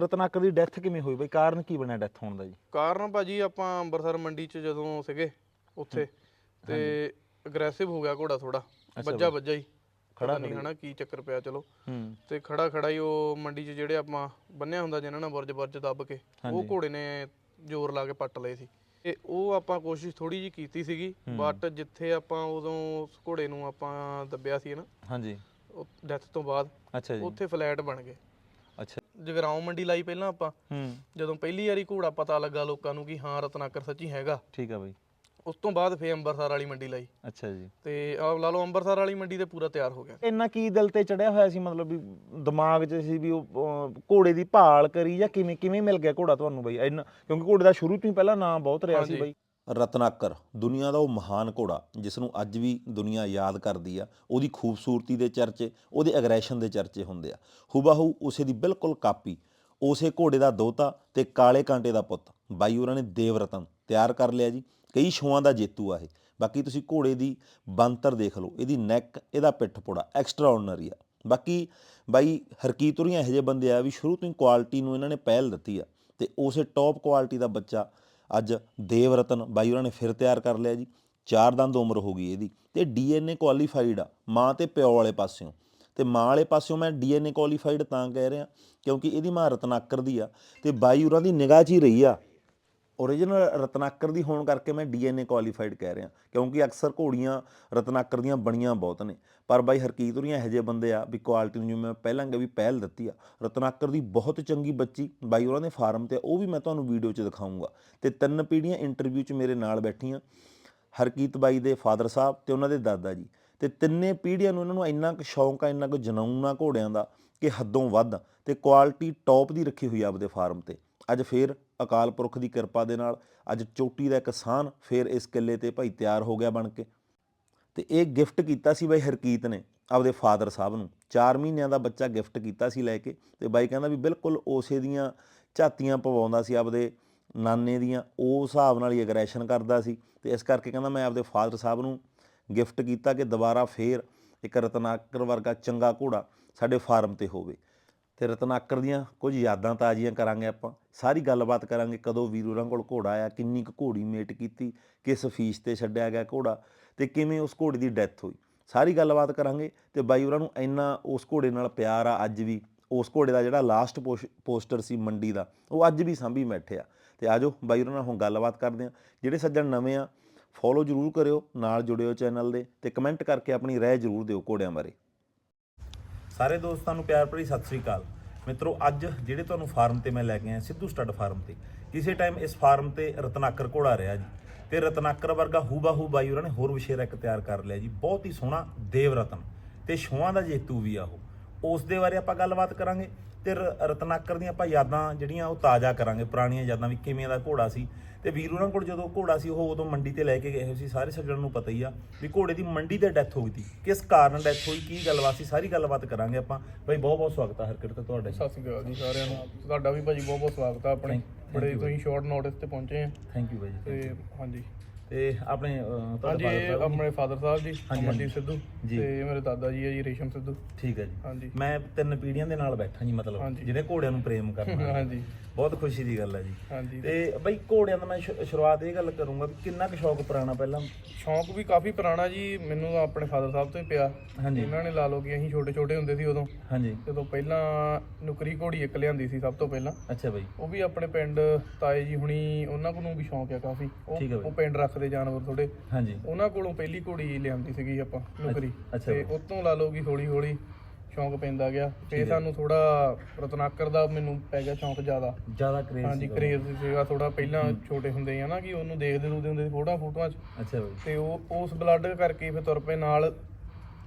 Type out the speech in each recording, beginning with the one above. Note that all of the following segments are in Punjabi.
ਰਤਨਾਕਰ ਦੀ ਡੈਥ ਕਿਵੇਂ ਹੋਈ ਬਈ? ਕਾਰਨ ਕੀ ਬਣਿਆ ਡੈਥ ਹੋਣ ਦਾ ਜੀ? ਕਾਰਨ ਭਾਜੀ ਆਪਾਂ ਅੰਮ੍ਰਿਤਸਰ ਮੰਡੀ 'ਚ ਜਦੋਂ ਸੀਗੇ ਉੱਥੇ ਤੇ ਅਗਰੈਸਿਵ ਹੋ ਗਿਆ ਘੋੜਾ ਥੋੜਾ ਵੱਜਾ ਵੱਜਾ ਹੀ। ਖੜਾ ਨਹੀਂ ਹਨਾ ਕੀ ਚੱਕਰ ਪਿਆ ਚਲੋ। ਹੂੰ। ਤੇ ਖੜਾ ਖੜਾ ਹੀ ਉਹ ਮੰਡੀ 'ਚ ਜਿਹੜੇ ਆਪਾਂ ਬੰਨਿਆ ਹੁੰਦਾ ਜਿਹਨਾਂ ਨਾਲ ਬੁਰਜ ਬੁਰਜ ਦੱਬ ਕੇ ਉਹ ਘੋੜੇ ਨੇ ਜ਼ੋਰ ਲਾ ਕੇ ਪੱਟ ਲਏ ਸੀ। ਤੇ ਉਹ ਆਪਾਂ ਕੋਸ਼ਿਸ਼ ਥੋੜੀ ਜੀ ਕੀਤੀ ਸੀਗੀ ਬਟ ਜਿੱਥੇ ਆਪਾਂ ਉਦੋਂ ਉਸ ਘੋੜੇ ਨੂੰ ਆਪਾਂ ਦੱਬਿਆ ਸੀ ਨਾ ਹਾਂਜੀ। ਡੈਥ ਤੋਂ ਬਾਅਦ ਅੱਛਾ ਜੀ। ਉੱਥੇ ਫਲੈਟ ਬਣ ਗਏ। ਅੱਛਾ। ਜਗਰਾਉਂ ਮੰਡੀ ਲਾਈ ਪਹਿਲਾਂ ਆਪਾਂ। ਹੂੰ। ਜਦੋਂ ਪਹਿਲੀ ਵਾਰੀ ਘੋੜਾ ਪਤਾ ਲੱਗਾ ਲੋਕਾਂ ਨੂੰ ਕਿ ਹਾਂ ਰਤਨਾਕਰ ਸੱਚੀ ਹੈਗਾ। ਠੀਕ ਆ ਬਈ। ਉਸ ਤੋਂ ਬਾਅਦ ਫੇਰ ਅੰਮ੍ਰਿਤਸਰ ਵਾਲੀ ਮੰਡੀ ਲਾਈ। ਅੱਛਾ ਜੀ। ਤੇ ਆ ਲਾ ਲਓ ਅੰਮ੍ਰਿਤਸਰ ਵਾਲੀ ਮੰਡੀ ਤੇ ਪੂਰਾ ਤਿਆਰ ਹੋ ਗਿਆ। ਇੰਨਾ ਕੀ ਦਿਲ ਤੇ ਚੜਿਆ ਹੋਇਆ ਸੀ ਮਤਲਬ ਵੀ ਦਿਮਾਗ 'ਚ ਸੀ ਵੀ ਉਹ ਅਹ, ਘੋੜੇ ਦੀ ਭਾਲ ਕਰੀ ਜਾਂ ਕਿਵੇਂ ਕਿਵੇਂ ਮਿਲ ਗਿਆ ਘੋੜਾ ਤੁਹਾਨੂੰ ਬਈ? ਇੰਨਾ ਕਿਉਂਕਿ ਘੋੜੇ ਦਾ ਸ਼ੁਰੂ ਤੋਂ ਹੀ ਪਹਿਲਾਂ ਨਾਮ ਬਹੁਤ ਰਿਹਾ ਸੀ ਬਈ। ਰਤਨਾਕਰ, ਦੁਨੀਆ ਦਾ ਉਹ ਮਹਾਨ ਘੋੜਾ ਜਿਸ ਨੂੰ ਅੱਜ ਵੀ ਦੁਨੀਆ ਯਾਦ ਕਰਦੀ ਆ, ਉਹਦੀ ਖੂਬਸੂਰਤੀ ਦੇ ਚਰਚੇ, ਉਹਦੇ ਐਗਰੈਸ਼ਨ ਦੇ ਚਰਚੇ ਹੁੰਦੇ ਆ। ਹੁਬਾਹੂ ਉਸੇ ਦੀ ਬਿਲਕੁਲ ਕਾਪੀ, ਉਸੇ ਘੋੜੇ ਦਾ ਦੋਤਾ ਤੇ ਕਾਲੇ ਕਾਂਟੇ ਦਾ ਪੁੱਤ। ਬਾਈ, ਉਹਨਾਂ ਨੇ ਦੇਵਰਤਨ ਤਿਆਰ ਕਰ ਲਿਆ ਜੀ। ਕਈ ਸ਼ੋਆਂ ਦਾ ਜੇਤੂ ਆ ਇਹ। ਬਾਕੀ ਤੁਸੀਂ ਘੋੜੇ ਦੀ ਬੰਤਰ ਦੇਖ ਲਓ, ਇਹਦੀ ਨੈਕ ਇਹਦਾ ਪਿੱਠ ਪੁੜਾ ਐਕਸਟਰਾ ਆਰਡੀਨਰੀ ਆ। ਬਾਕੀ ਬਾਈ, ਹਰਕੀਤ ਹੋਰੀਆਂ ਇਹੋ ਜਿਹੇ ਬੰਦੇ ਆ ਵੀ ਸ਼ੁਰੂ ਤੋਂ ਹੀ ਕੁਆਲਿਟੀ ਨੂੰ ਇਹਨਾਂ ਨੇ ਪਹਿਲ ਦਿੱਤੀ ਆ ਤੇ ਉਸੇ ਟੌਪ ਕੁਆਲਿਟੀ ਦਾ ਬੱਚਾ ਅੱਜ ਦੇਵ ਰਤਨ ਬਾਈ ਉਹਨਾਂ ਨੇ ਫਿਰ ਤਿਆਰ ਕਰ ਲਿਆ ਜੀ, ਚਾਰ ਦੰਦ ਉਮਰ ਹੋ ਗਈ ਇਹਦੀ, ਤੇ ਡੀਐਨਏ ਕੁਆਲੀਫਾਈਡ ਆ, ਮਾਂ ਤੇ ਪਿਓ ਵਾਲੇ ਪਾਸਿਓਂ, ਤੇ ਮਾਂ ਵਾਲੇ ਪਾਸਿਓਂ ਮੈਂ ਡੀਐਨਏ ਕੁਆਲੀਫਾਈਡ ਤਾਂ ਕਹਿ ਰਿਹਾ, ਕਿਉਂਕਿ ਇਹਦੀ ਮਾਂ ਰਤਨਾਕਰ ਦੀ ਆ, ਤੇ ਬਾਈ ਉਹਨਾਂ ਦੀ ਨਿਗਾਹ 'ਚ ਹੀ ਰਹੀ ਆ। ਓਰੀਜਨਲ ਰਤਨਾਕਰ ਦੀ ਹੋਣ ਕਰਕੇ ਮੈਂ ਡੀਐਨਏ ਕੁਆਲੀਫਾਈਡ ਕਹਿ ਰਿਹਾ, ਕਿਉਂਕਿ ਅਕਸਰ ਘੋੜੀਆਂ ਰਤਨਾਕਰ ਦੀਆਂ ਬਣੀਆਂ ਬਹੁਤ ਨੇ। ਪਰ ਬਾਈ ਹਰਕੀਤ ਹੋਰੀਆਂ ਇਹੋ ਜਿਹੇ ਬੰਦੇ ਆ ਵੀ ਕੁਆਲਿਟੀ ਨੂੰ ਜਿਵੇਂ ਮੈਂ ਪਹਿਲਾਂ ਕਿ ਵੀ ਪਹਿਲ ਦਿੱਤੀ ਆ, ਰਤਨਾਕਰ ਦੀ ਬਹੁਤ ਚੰਗੀ ਬੱਚੀ, ਬਾਈ ਉਹਨਾਂ ਦੇ ਫਾਰਮ ਤੇ ਉਹ ਵੀ ਮੈਂ ਤੁਹਾਨੂੰ ਵੀਡੀਓ 'ਚ ਦਿਖਾਉਂਗਾ ਤੇ ਤਿੰਨ ਪੀੜ੍ਹੀਆਂ ਇੰਟਰਵਿਊ 'ਚ ਮੇਰੇ ਨਾਲ ਬੈਠੀਆਂ, ਹਰਕੀਤ ਬਾਈ ਦੇ ਫਾਦਰ ਸਾਹਿਬ ਤੇ ਉਹਨਾਂ ਦੇ ਦਾਦਾ ਜੀ। ਤੇ ਤਿੰਨੇ ਪੀੜ੍ਹੀਆਂ ਨੂੰ ਇਹਨਾਂ ਨੂੰ ਇੰਨਾ ਕੁ ਸ਼ੌਂਕ ਆ, ਇੰਨਾ ਕੁ ਜਨੂੰਨ ਆ ਘੋੜਿਆਂ ਦਾ ਕਿ ਹੱਦੋਂ ਵੱਧ, ਤੇ ਕੁਆਲਿਟੀ ਟੌਪ ਦੀ ਰੱਖੀ ਹੋਈ ਆ ਆਪਦੇ ਫਾਰਮ ਤੇ। ਅੱਜ ਫੇਰ ਅਕਾਲ ਪੁਰਖ ਦੀ ਕਿਰਪਾ ਦੇ ਨਾਲ ਅੱਜ ਚੋਟੀ ਦਾ ਕਿਸਾਨ ਫੇਰ ਇਸ ਕਿੱਲੇ ਤੇ ਭਾਈ ਤਿਆਰ ਹੋ ਗਿਆ ਬਣ ਕੇ। ਤੇ ਇਹ ਗਿਫਟ ਕੀਤਾ ਸੀ ਬਾਈ ਹਰਕੀਤ ਨੇ ਆਪਦੇ ਫਾਦਰ ਸਾਹਿਬ ਨੂੰ। 4 ਮਹੀਨਿਆਂ ਦਾ ਬੱਚਾ ਗਿਫਟ ਕੀਤਾ ਸੀ ਲੈ ਕੇ ਤੇ ਬਾਈ ਕਹਿੰਦਾ ਵੀ ਬਿਲਕੁਲ ਉਸੇ ਦੀਆਂ ਝਾਤੀਆਂ ਪਵਾਉਂਦਾ ਸੀ ਆਪਦੇ ਨਾਨੇ ਦੀਆਂ, ਉਹ ਹਿਸਾਬ ਨਾਲ ਹੀ ਐਗਰੈਸ਼ਨ ਕਰਦਾ ਸੀ। ਤੇ ਇਸ ਕਰਕੇ ਕਹਿੰਦਾ ਮੈਂ ਆਪਦੇ ਫਾਦਰ ਸਾਹਿਬ ਨੂੰ ਗਿਫਟ ਕੀਤਾ ਕਿ ਦੁਬਾਰਾ ਫੇਰ ਇੱਕ ਰਤਨਾਕਰ ਵਰਗਾ ਚੰਗਾ ਘੋੜਾ ਸਾਡੇ ਫਾਰਮ ਤੇ ਹੋਵੇ। ਤੇ ਰਤਨਾਕਰ ਦੀਆਂ ਕੁਝ ਯਾਦਾਂ ਤਾਜ਼ੀਆਂ ਕਰਾਂਗੇ ਆਪਾਂ। ਸਾਰੀ ਗੱਲਬਾਤ ਕਰਾਂਗੇ ਕਦੋਂ ਵੀਰ ਉਹਨਾਂ ਕੋਲ ਘੋੜਾ ਆਇਆ, ਕਿੰਨੀ ਕੁ ਘੋੜੀ ਮੇਟ ਕੀਤੀ, ਕਿਸ ਫੀਸ ਤੇ ਛੱਡਿਆ ਗਿਆ ਘੋੜਾ ਤੇ ਕਿਵੇਂ ਉਸ ਘੋੜੇ ਦੀ ਡੈਥ ਹੋਈ। ਸਾਰੀ ਗੱਲਬਾਤ ਕਰਾਂਗੇ ਤੇ ਬਾਈ ਉਹਨਾਂ ਨੂੰ ਇੰਨਾ ਉਸ ਘੋੜੇ ਨਾਲ ਪਿਆਰ ਆ ਅੱਜ ਵੀ, ਉਸ ਘੋੜੇ ਦਾ ਜਿਹੜਾ ਲਾਸਟ ਪੋਸਟਰ ਸੀ ਮੰਡੀ ਦਾ, ਉਹ ਅੱਜ ਵੀ ਸਾਂਭੀ ਬੈਠੇ ਆ। ਤੇ ਆਜੋ ਬਾਈ ਉਹਨਾਂ ਨਾਲ ਹੁਣ ਗੱਲਬਾਤ ਕਰਦੇ ਆ ਜਿਹੜੇ ਸੱਜਣ ਨਵੇਂ ਆ ਫੋਲੋ ਜਰੂਰ ਕਰਿਓ, ਨਾਲ ਜੁੜਿਓ ਚੈਨਲ ਦੇ ਤੇ ਕਮੈਂਟ ਕਰਕੇ ਆਪਣੀ ਰਾਏ ਜਰੂਰ ਦਿਓ ਘੋੜਿਆਂ ਬਾਰੇ। ਸਾਰੇ ਦੋਸਤਾਂ ਨੂੰ ਪਿਆਰ ਭਰੀ ਸਤਿ ਸ੍ਰੀ ਅਕਾਲ। ਮਿੱਤਰੋ, ਅੱਜ ਜਿਹੜੇ ਤੁਹਾਨੂੰ ਫਾਰਮ ਤੇ ਮੈਂ ਲੈ ਕੇ ਆਇਆ, ਸਿੱਧੂ ਸਟੱਡ ਫਾਰਮ ਤੇ। ਕਿਸੇ ਟਾਈਮ ਇਸ ਫਾਰਮ ਤੇ ਰਤਨਾਕਰ ਘੋੜਾ ਰਿਹਾ ਜੀ। ਤੇ ਰਤਨਾਕਰ ਵਰਗਾ ਹੂਬਾਹੂ ਬਾਈ ਉਹਨਾਂ ਨੇ ਹੋਰ ਵਿਸ਼ੇਰਾ ਇੱਕ ਤਿਆਰ ਕਰ ਲਿਆ ਜੀ। ਬਹੁਤ ਹੀ ਸੋਹਣਾ ਦੇਵ ਰਤਨ ਤੇ ਛੋਹਾਂ ਦਾ ਜੇਤੂ ਵੀ ਆ ਉਹ। ਉਸ ਦੇ ਬਾਰੇ ਆਪਾਂ ਗੱਲਬਾਤ ਕਰਾਂਗੇ। ਤੇ ਰਤਨਾਕਰ ਦੀਆਂ ਆਪਾਂ ਯਾਦਾਂ ਜਿਹੜੀਆਂ ਉਹ ਤਾਜ਼ਾ ਕਰਾਂਗੇ ਪੁਰਾਣੀਆਂ ਯਾਦਾਂ ਵੀ ਕਿਵੇਂ ਦਾ ਘੋੜਾ ਸੀ। ਤੇ ਵੀਰ ਉਹਨਾਂ ਕੋਲ ਜਦੋਂ ਘੋੜਾ ਸੀ ਉਹ ਉਦੋਂ ਮੰਡੀ ਤੇ ਲੈ ਕੇ ਗਏ ਹੋਏ ਸੀ ਸਾਰੇ ਸੱਜਣ ਨੂੰ ਪਤਾ ਹੀ ਆ ਵੀ ਘੋੜੇ ਦੀ ਮੰਡੀ ਤੇ ਡੈਥ ਹੋ ਗਈ ਸੀ। ਕਿਸ ਕਾਰਨ ਡੈਥ ਹੋਈ ਕੀ ਗੱਲਬਾਤ ਸੀ ਸਾਰੀ ਗੱਲਬਾਤ ਕਰਾਂਗੇ ਆਪਾਂ। ਬਈ ਬਹੁਤ ਬਹੁਤ ਸਵਾਗਤ ਹੈ ਹਰਕਤ ਤੇ ਤੁਹਾਡਾ ਸਤਿ ਸ਼੍ਰੀ ਅਕਾਲ ਜੀ ਸਾਰਿਆਂ ਨੂੰ। ਤੁਹਾਡਾ ਵੀ ਭਾਜੀ ਬਹੁਤ ਬਹੁਤ ਸਵਾਗਤ ਆ ਆਪਣੇ। ਬੜੇ ਤੁਸੀਂ ਸ਼ਾਰਟ ਨੋਟਿਸ ਤੇ ਪਹੁੰਚੇ ਆ। ਥੈਂਕ ਯੂ ਬਾਈ ਜੀ ਤੇ ਹਾਂਜੀ। ਤੇ ਆਪਣੇ ਅਹ, ਤੁਹਾਡਾ ਹਾਂਜੀ father ਇਹ ਸਾਹਿਬ ਆਪਣੇ ਫਾਦਰ ਸਾਹਿਬ ਜੀ ਹਾਂਜੀ, ਅਮਨਦੀਪ ਸਿੱਧੂ ਜੀ। ਤੇ ਮੇਰੇ ਦਾਦਾ ਜੀ ਆ ਜੀ ਰੇਸ਼ਮ ਸਿੱਧੂ। ਠੀਕ ਹੈ ਜੀ। ਹਾਂਜੀ। ਮੈਂ ਤਿੰਨ ਪੀੜ੍ਹੀਆਂ ਦੇ ਨਾਲ ਬੈਠਾ ਜੀ ਮਤਲਬ ਹਾਂਜੀ। ਜਿਹੜੇ ਘੋੜਿਆਂ ਨੂੰ ਪ੍ਰੇਮ ਕਰਨਾ ਹਾਂਜੀ। ਬਹੁਤ ਖੁਸ਼ੀ ਦੀ ਗੱਲ ਹੈ ਜੀ। ਹਾਂਜੀ। ਤੇ ਬਈ ਘੋੜਿਆਂ ਦਾ ਮੈਂ ਸ਼ੁ- ਸ਼ੁਰੂਆਤ ਇਹ ਗੱਲ ਕਰੂੰਗਾ ਵੀ ਕਿੰਨਾ ਕੁ ਸ਼ੌਕ ਪੁਰਾਣਾ ਪਹਿਲਾਂ? ਸ਼ੌਂਕ ਵੀ ਕਾਫੀ ਪੁਰਾਣਾ ਜੀ ਮੈਨੂੰ ਤਾਂ ਆਪਣੇ ਫਾਦਰ ਸਾਹਿਬ ਤੋਂ ਹੀ ਪਿਆ। ਹਾਂਜੀ। ਇਹਨਾਂ ਨੇ ਲਾ ਲਓ ਕਿ ਅਸੀਂ ਛੋਟੇ ਛੋਟੇ ਹੁੰਦੇ ਸੀ ਉਦੋਂ। ਹਾਂਜੀ। ਜਦੋਂ ਪਹਿਲਾਂ ਨੁਕਰੀ ਘੋੜੀ ਇੱਕ ਲਿਆਂਦੀ ਸੀ ਸਭ ਤੋਂ ਪਹਿਲਾਂ। ਅੱਛਾ ਬਈ। ਉਹ ਵੀ ਆਪਣੇ ਪਿੰਡ ਤਾਏ ਜੀ ਹੁਣੀ ਉਹਨਾਂ ਕੋਲੋਂ ਵੀ ਸ਼ੌਂਕ ਆ ਕਾਫੀ। ਉਹ ਠੀਕ ਆ ਬਈ। ਉਹ ਪਿੰਡ ਰੱਖਦੇ ਜਾਨਵਰ ਥੋੜੇ ਹਾਂਜੀ। ਉਹਨਾਂ ਕੋਲੋਂ ਪਹਿਲੀ ਘੋੜੀ ਲਿਆਂਦੀ ਸੀਗੀ ਆਪਾਂ ਨੁਕਰੀ। ਅੱਛਾ ਤੇ। ਉਤੋਂ ਲਾ ਲਓ ਕਿ ਹੌਲੀ ਹੌਲੀ ਸ਼ੌਂਕ ਪੈਂਦਾ ਗਿਆ। ਤੇ ਸਾਨੂੰ ਥੋੜਾ ਰਤਨਾਕਰ ਦਾ ਮੈਨੂੰ ਪੈ ਗਿਆ ਸ਼ੌਂਕ ਜ਼ਿਆਦਾ। ਜ਼ਿਆਦਾ ਕਰੇਜ਼ ਹਾਂਜੀ ਕਰੇਜ਼ ਸੀਗਾ। ਥੋੜਾ ਪਹਿਲਾਂ ਛੋਟੇ ਹੁੰਦੇ ਆ ਨਾ ਕਿ ਉਹਨੂੰ ਦੇਖਦੇ ਰੂਦੇ ਹੁੰਦੇ ਸੀ ਫੋਟੋਆਂ ਫੋਟੋਆਂ 'ਚ। ਅੱਛਾ ਬਈ। ਤੇ ਉਹ ਉਸ ਬਲੱਡ ਕਰਕੇ ਫਿਰ ਤੁਰ ਪਏ ਨਾਲ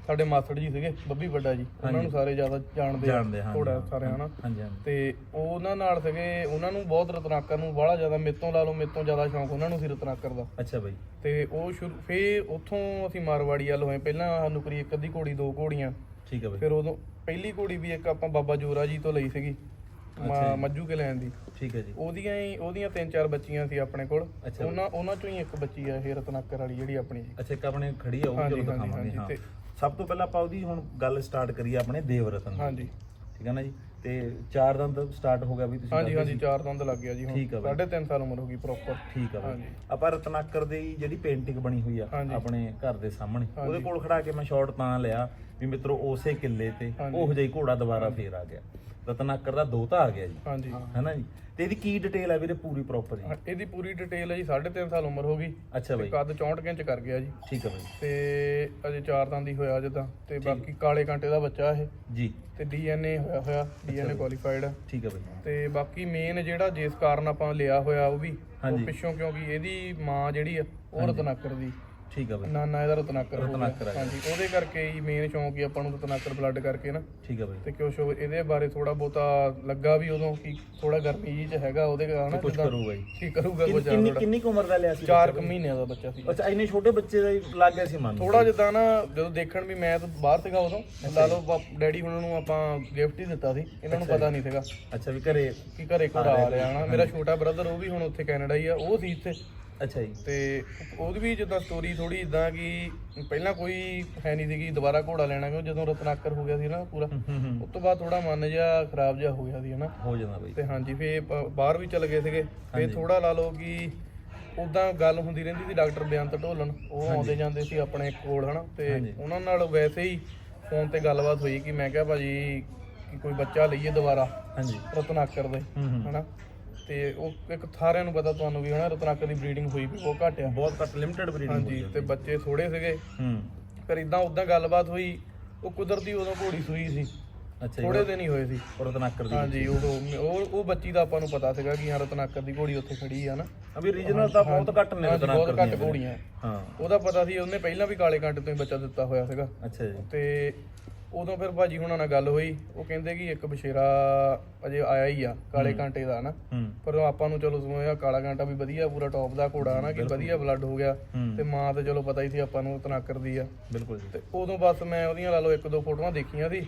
ਸਾਡੇ ਮਾਸੜ ਜੀ ਸੀਗੇ ਬੱਬੀ ਵੱਡਾ ਜੀ ਉਹਨਾਂ ਨੂੰ ਸਾਰੇ ਜ਼ਿਆਦਾ ਜਾਣਦੇ ਆ ਜਾਣਦੇ ਹਾਂ। ਥੋੜਾ ਸਾਰੇ ਹਨਾ? ਹਾਂਜੀ ਹਾਂਜੀ। ਤੇ ਉਹ ਉਹਨਾਂ ਨਾਲ ਸੀਗੇ ਉਹਨਾਂ ਨੂੰ ਬਹੁਤ ਰਤਨਾਕਰ ਨੂੰ ਬੜਾ ਜ਼ਿਆਦਾ ਮੇਤੋਂ ਲਾ ਲਓ ਮੇਤੋਂ ਜ਼ਿਆਦਾ ਸ਼ੌਂਕ ਉਹਨਾਂ ਨੂੰ ਸੀ ਰਤਨਾਕਰ ਦਾ। ਅੱਛਾ ਬਈ। ਤੇ ਉਹ ਸ਼ੁਰੂ ਫੇਰ ਉੱਥੋਂ ਅਸੀਂ ਮਾਰਵਾੜੀ ਵੱਲ ਹੋਏ। ਪਹਿਲਾਂ ਸਾਨੂੰ ਕਰੀ ਇੱਕ ਅੱਧੀ ਘੋੜੀ ਦੋ ਘੋੜੀਆਂ। ਠੀਕ ਹੈ ਬਈ। ਫਿਰ ਉਦੋਂ ਪਹਿਲੀ ਘੋੜੀ ਵੀ ਇੱਕ ਆਪਾਂ ਬਾਬਾ ਜੋਰਾ ਜੀ ਤੋਂ ਲਈ ਸੀਗੀ ਮੱਜੂ ਕੇ ਲੈਣ ਦੀ। ਠੀਕ ਹੈ ਜੀ। ਉਹਦੀਆਂ ਹੀ ਉਹਦੀਆਂ ਤਿੰਨ ਚਾਰ ਬੱਚੀਆਂ ਸੀ ਆਪਣੇ ਕੋਲ। ਉਹਨਾਂ ਉਹਨਾਂ ਚੋਂ ਹੀ ਇੱਕ ਬੱਚੀ ਆ ਇਹ ਰਤਨਾਕਰ ਵਾਲੀ ਜਿਹੜੀ ਆਪਣੀ ਜੀ। ਅੱਛਾ ਇੱਕ ਆਪਣੇ ਖੜੀ ਆ ਉਹ ਹਾਂਜੀ, ਦਿਖਾਵਾਂਗੇ ਹਾਂ। ਸਭ ਤੋਂ ਪਹਿਲਾਂ ਆਪਾਂ ਉਹਦੀ ਹੁਣ ਗੱਲ ਸਟਾਰਟ ਕਰੀਏ ਆਪਣੇ ਦੇਵ ਰਤਨ ਦੀ। ਹਾਂਜੀ ਠੀਕ ਹੈ ਨਾ ਜੀ ਤੇ ਚਾਰ ਦੰਦ ਸਟਾਰਟ ਹੋ ਗਿਆ ਵੀ ਤੁਸੀਂ ਹਾਂਜੀ ਹਾਂਜੀ। ਚਾਰ ਦੰਦ ਲੱਗ ਗਿਆ ਜੀ ਹੁਣ ਠੀਕ ਆ ਬਾਈ। 3.5 ਸਾਲ ਉਮਰ ਹੋ ਗਈ ਪ੍ਰੋਪਰ ਠੀਕ ਆ ਬਾਈ ਹਾਂਜੀ। ਆਪਾਂ ਰਤਨਾਕਰ ਦੀ ਜਿਹੜੀ ਪੇਂਟਿੰਗ ਬਣੀ ਹੋਈ ਆ ਹਾਂਜੀ। ਆਪਣੇ ਘਰ ਦੇ ਸਾਹਮਣੇ। ਉਹਦੇ ਕੋਲ ਖੜਾ ਕੇ ਮੈਂ ਸ਼ਾਟ ਤਾਂ ਲਿਆ ਵੀ ਮਿੱਤਰੋ ਉਸੇ ਕਿੱਲੇ ਤੇ ਹਾਂਜੀ। ਉਹ ਜਿਹਾ ਹੀ ਘੋੜਾ ਦੁਬਾਰਾ ਫੇਰ ਆ ਗਿਆ ਰਤਨਾਕਰ ਦਾ ਦੋਤਾ ਆ ਗਿਆ ਜੀ। ਹਾਂਜੀ। ਹੈਨਾ ਜੀ? ਤੇ ਇਹਦੀ ਕੀ ਡਿਟੇਲ ਹੈ ਵੀਰੇ ਪੂਰੀ ਪ੍ਰੋਪਰ ਜੀ? ਹਾਂ, ਇਹਦੀ ਪੂਰੀ ਡਿਟੇਲ ਹੈ ਜੀ 3.5 ਸਾਲ ਉਮਰ ਹੋ ਗਈ। ਅੱਛਾ ਬਾਈ। ਕੱਦ 64 ਇੰਚ ਕਰ ਗਿਆ ਜੀ। ਠੀਕ ਹੈ ਬਾਈ। ਤੇ ਅਜੇ ਚਾਰ ਦੰਦ ਹੀ ਹੋਇਆ ਅਜੇ ਤਾਂ। ਤੇ ਬਾਕੀ ਕਾਲੇ ਕਾਂਟੇ ਦਾ ਬੱਚਾ ਇਹ। ਜੀ। ਤੇ ਡੀਐਨਏ ਹੋਇਆ ਹੋਇਆ ਡੀਐਨਏ ਕੁਆਲੀਫਾਈਡ ਆ। ਠੀਕ ਹੈ ਬਾਈ। ਤੇ ਬਾਕੀ ਮੇਨ ਜਿਹੜਾ ਜਿਸ ਕਾਰਨ ਆਪਾਂ ਲਿਆ ਹੋਇਆ ਉਹ ਵੀ। ਪਿੱਛੋਂ ਕਿਉਂਕਿ ਇਹਦੀ ਮਾਂ ਜਿਹੜੀ ਆ ਉਹ ਰਤਨਾਕਰ ਦੀ। ਠੀਕ ਹੈ ਬਾਈ। ਨਾਨਾ ਇਹਦਾ ਰਤਨਾਕਰ। ਰਤਨਾਕਰ ਆ ਗਿਆ। ਹਾਂਜੀ ਉਹਦੇ ਕਰਕੇ ਹੀ ਮੇਨ ਸ਼ੌਂਕ ਹੀ ਆਪਾਂ ਨੂੰ ਰਤਨਾਕਰ ਬਲੱਡ ਕਰਕੇ ਨਾ। ਠੀਕ ਹੈ ਬਾਈ। ਤੇ ਕਿਉਂ ਸ਼ੋ ਇਹਦੇ ਬਾਰੇ ਥੋੜਾ ਬਹੁਤਾ ਲੱਗਾ ਵੀ ਉਦੋਂ ਕਿ ਥੋੜਾ ਗਰਮੀ ਜੀ ਚ ਹੈਗਾ ਉਹਦੇ ਕਾਰਨ। ਕੁਝ ਕਰੂਗਾ ਜੀ। ਕੀ ਕਰੂਗਾ ਕੁਝ ਕਿੰਨੀ ਕਿੰਨੀ ਕਿੰਨੀ ਕੁ ਉਮਰ ਦਾ ਲਿਆ ਸੀ ਚਾਰ ਬੱਚਾ ਕੁ ਮਹੀਨਿਆਂ ਦਾ ਬੱਚਾ ਸੀ? ਅੱਛਾ ਇੰਨੇ ਛੋਟੇ ਬੱਚੇ ਦਾ ਹੀ ਲੱਗ ਗਿਆ ਸੀ ਮਨ। ਨੂੰ। ਥੋੜਾ ਜਿਹਾ ਨਾ ਜਦੋਂ ਦੇਖਣ ਵੀ ਮੈਂ ਤਾਂ ਬਾਹਰ ਸੀਗਾ ਉਦੋਂ ਲਾ ਲਓ ਡੈਡੀ ਉਹਨਾਂ ਨੂੰ ਆਪਾਂ ਗਿਫਟ ਹੀ ਦਿੱਤਾ ਸੀ ਇਹਨਾਂ ਨੂੰ ਪਤਾ ਨਹੀਂ ਸੀਗਾ। ਅੱਛਾ ਵੀ ਘਰੇ ਕਿ ਘਰੇ ਘੋੜਾ ਆ ਰਿਹਾ ਹਨਾ। ਮੇਰਾ ਛੋਟਾ ਬ੍ਰਦਰ ਉਹ ਵੀ ਹੁਣ ਉੱਥੇ ਕੈਨੇਡਾ ਹੀ ਆ ਉਹ ਸੀ ਇੱਥੇ। ਅੱਛਾ ਜੀ। ਤੇ ਉਹਦੀ ਵੀ ਜਿੱਦਾਂ ਸਟੋਰੀ ਥੋੜੀ ਇਦਾਂ ਕਿ ਪਹਿਲਾਂ ਕੋਈ ਹੈ ਨਹੀਂ ਸੀਗੀ ਦੁਬਾਰਾ ਘੋੜਾ ਲੈਣਾ ਕਿਉਂ ਜਦੋਂ ਰਤਨਾਕਰ ਹੋ ਗਿਆ ਸੀ ਨਾ ਪੂਰਾ ਉਸ ਤੋਂ ਬਾਅਦ ਥੋੜਾ ਮਨ ਜਿਹਾ ਖਰਾਬ ਜਿਹਾ ਹੋ ਗਿਆ ਸੀ ਹਨਾ। ਹੋ ਜਾਂਦਾ ਬਾਈ। ਤੇ ਹਾਂਜੀ ਫੇ ਬਾਹਰ ਵੀ ਚਲੇ ਗਏ ਸੀਗੇ। ਫੇ ਥੋੜਾ ਲਾ ਲਓ ਕਿ ਉਦਾਂ ਗੱਲ ਹੁੰਦੀ ਰਹਿੰਦੀ ਸੀ ਡਾਕਟਰ ਬੇਅੰਤ ਢੋਲਣ ਉਹ ਆਉਂਦੇ ਜਾਂਦੇ ਸੀ ਆਪਣੇ ਕੋਲ ਹਨਾ। ਤੇ। ਉਹਨਾਂ ਨਾਲ ਵੈਸੇ ਹੀ ਫੋਨ ਤੇ ਗੱਲਬਾਤ ਹੋਈ ਕਿ ਮੈਂ ਕਿਹਾ ਭਾਜੀ ਕਿ ਕੋਈ ਬੱਚਾ ਲਈਏ ਦੁਬਾਰਾ ਹਾਂਜੀ। ਰਤਨਾਕਰ ਦੇ ਹਨਾ। ਤੇ ਉਹ ਇੱਕ ਸਾਰਿਆਂ ਨੂੰ ਪਤਾ ਤੁਹਾਨੂੰ ਵੀ ਹਨਾ ਰਤਨਾਕਰ ਦੀ ਬਰੀਡਿੰਗ ਹੋਈ ਵੀ ਉਹ ਘੱਟ ਆ। ਬਹੁਤ ਘੱਟ ਲਿਮਟਿਡ ਬਰੀਡਿੰਗ ਹਾਂਜੀ ਤੇ ਬੱਚੇ ਥੋੜੇ ਸੀਗੇ। ਹੂੰ। ਫਿਰ ਇਦਾਂ ਉਦਾਂ ਗੱਲਬਾਤ ਹੋਈ ਉਹ ਕੁਦਰਤੀ ਉਦੋਂ ਘੋੜੀ ਸੂਈ ਸੀ। ਅੱਛਾ ਥੋੜੇ ਦਿਨ ਹੀ ਹੋਏ ਸੀ। ਰਤਨਾਕਰ ਦੀ। ਹਾਂਜੀ ਉਹ ਉਹ ਉਹ ਬੱਚੀ ਦਾ ਆਪਾਂ ਨੂੰ ਪਤਾ ਸੀਗਾ ਕਿ ਹਾਂ ਰਤਨਾਕਰ ਦੀ ਘੋੜੀ ਉੱਥੇ ਖੜੀ ਆ ਨਾ। ਅਭੀ ਰੀਜਨਲ ਤਾਂ ਬਹੁਤ ਘੱਟ ਨੇ ਰਤਨਾਕਰ ਬਹੁਤ ਘੱਟ ਘੋੜੀਆਂ। ਹਾਂ। ਉਹਦਾ ਪਤਾ ਸੀ ਉਹਨੇ ਪਹਿਲਾਂ ਵੀ ਕਾਲੇ ਕੰਟ ਤੋਂ ਹੀ ਬੱਚਾ ਦਿੱਤਾ ਹੋਇਆ ਸੀਗਾ। ਅੱਛਾ ਜੀ। ਤੇ ਉਦੋਂ ਫਿਰ ਭਾਜੀ ਹੁਣਾਂ ਨਾਲ ਗੱਲ ਹੋਈ ਉਹ ਕਹਿੰਦੇ ਕਿ ਇੱਕ ਬਸ਼ੇਰਾ ਅਜੇ ਆਇਆ ਹੀ ਆ ਕਾਲੇ ਕਾਂਟੇ ਦਾ ਨਾ ਪਰ ਆਪਾਂ ਨੂੰ ਚਲੋ ਸਮਝਿਆ ਕਾਲਾ ਕਾਂਟਾ ਵੀ ਵਧੀਆ ਪੂਰਾ ਟੌਪ ਦਾ ਘੋੜਾ ਨਾ ਕਿ ਵਧੀਆ ਬਲੱਡ ਹੋ ਗਿਆ। ਤੇ ਮਾਂ ਤੇ ਚਲੋ ਪਤਾ ਹੀ ਸੀ ਆਪਾਂ ਨੂੰ ਤਨਾਕਰ ਦੀ ਆ। ਬਿਲਕੁਲ ਜੀ। ਤੇ ਉਦੋਂ ਬਸ ਮੈਂ ਉਹਦੀਆਂ ਲਾ ਲਓ ਇੱਕ ਦੋ ਫੋਟੋਆਂ ਦੇਖੀਆਂ ਸੀ।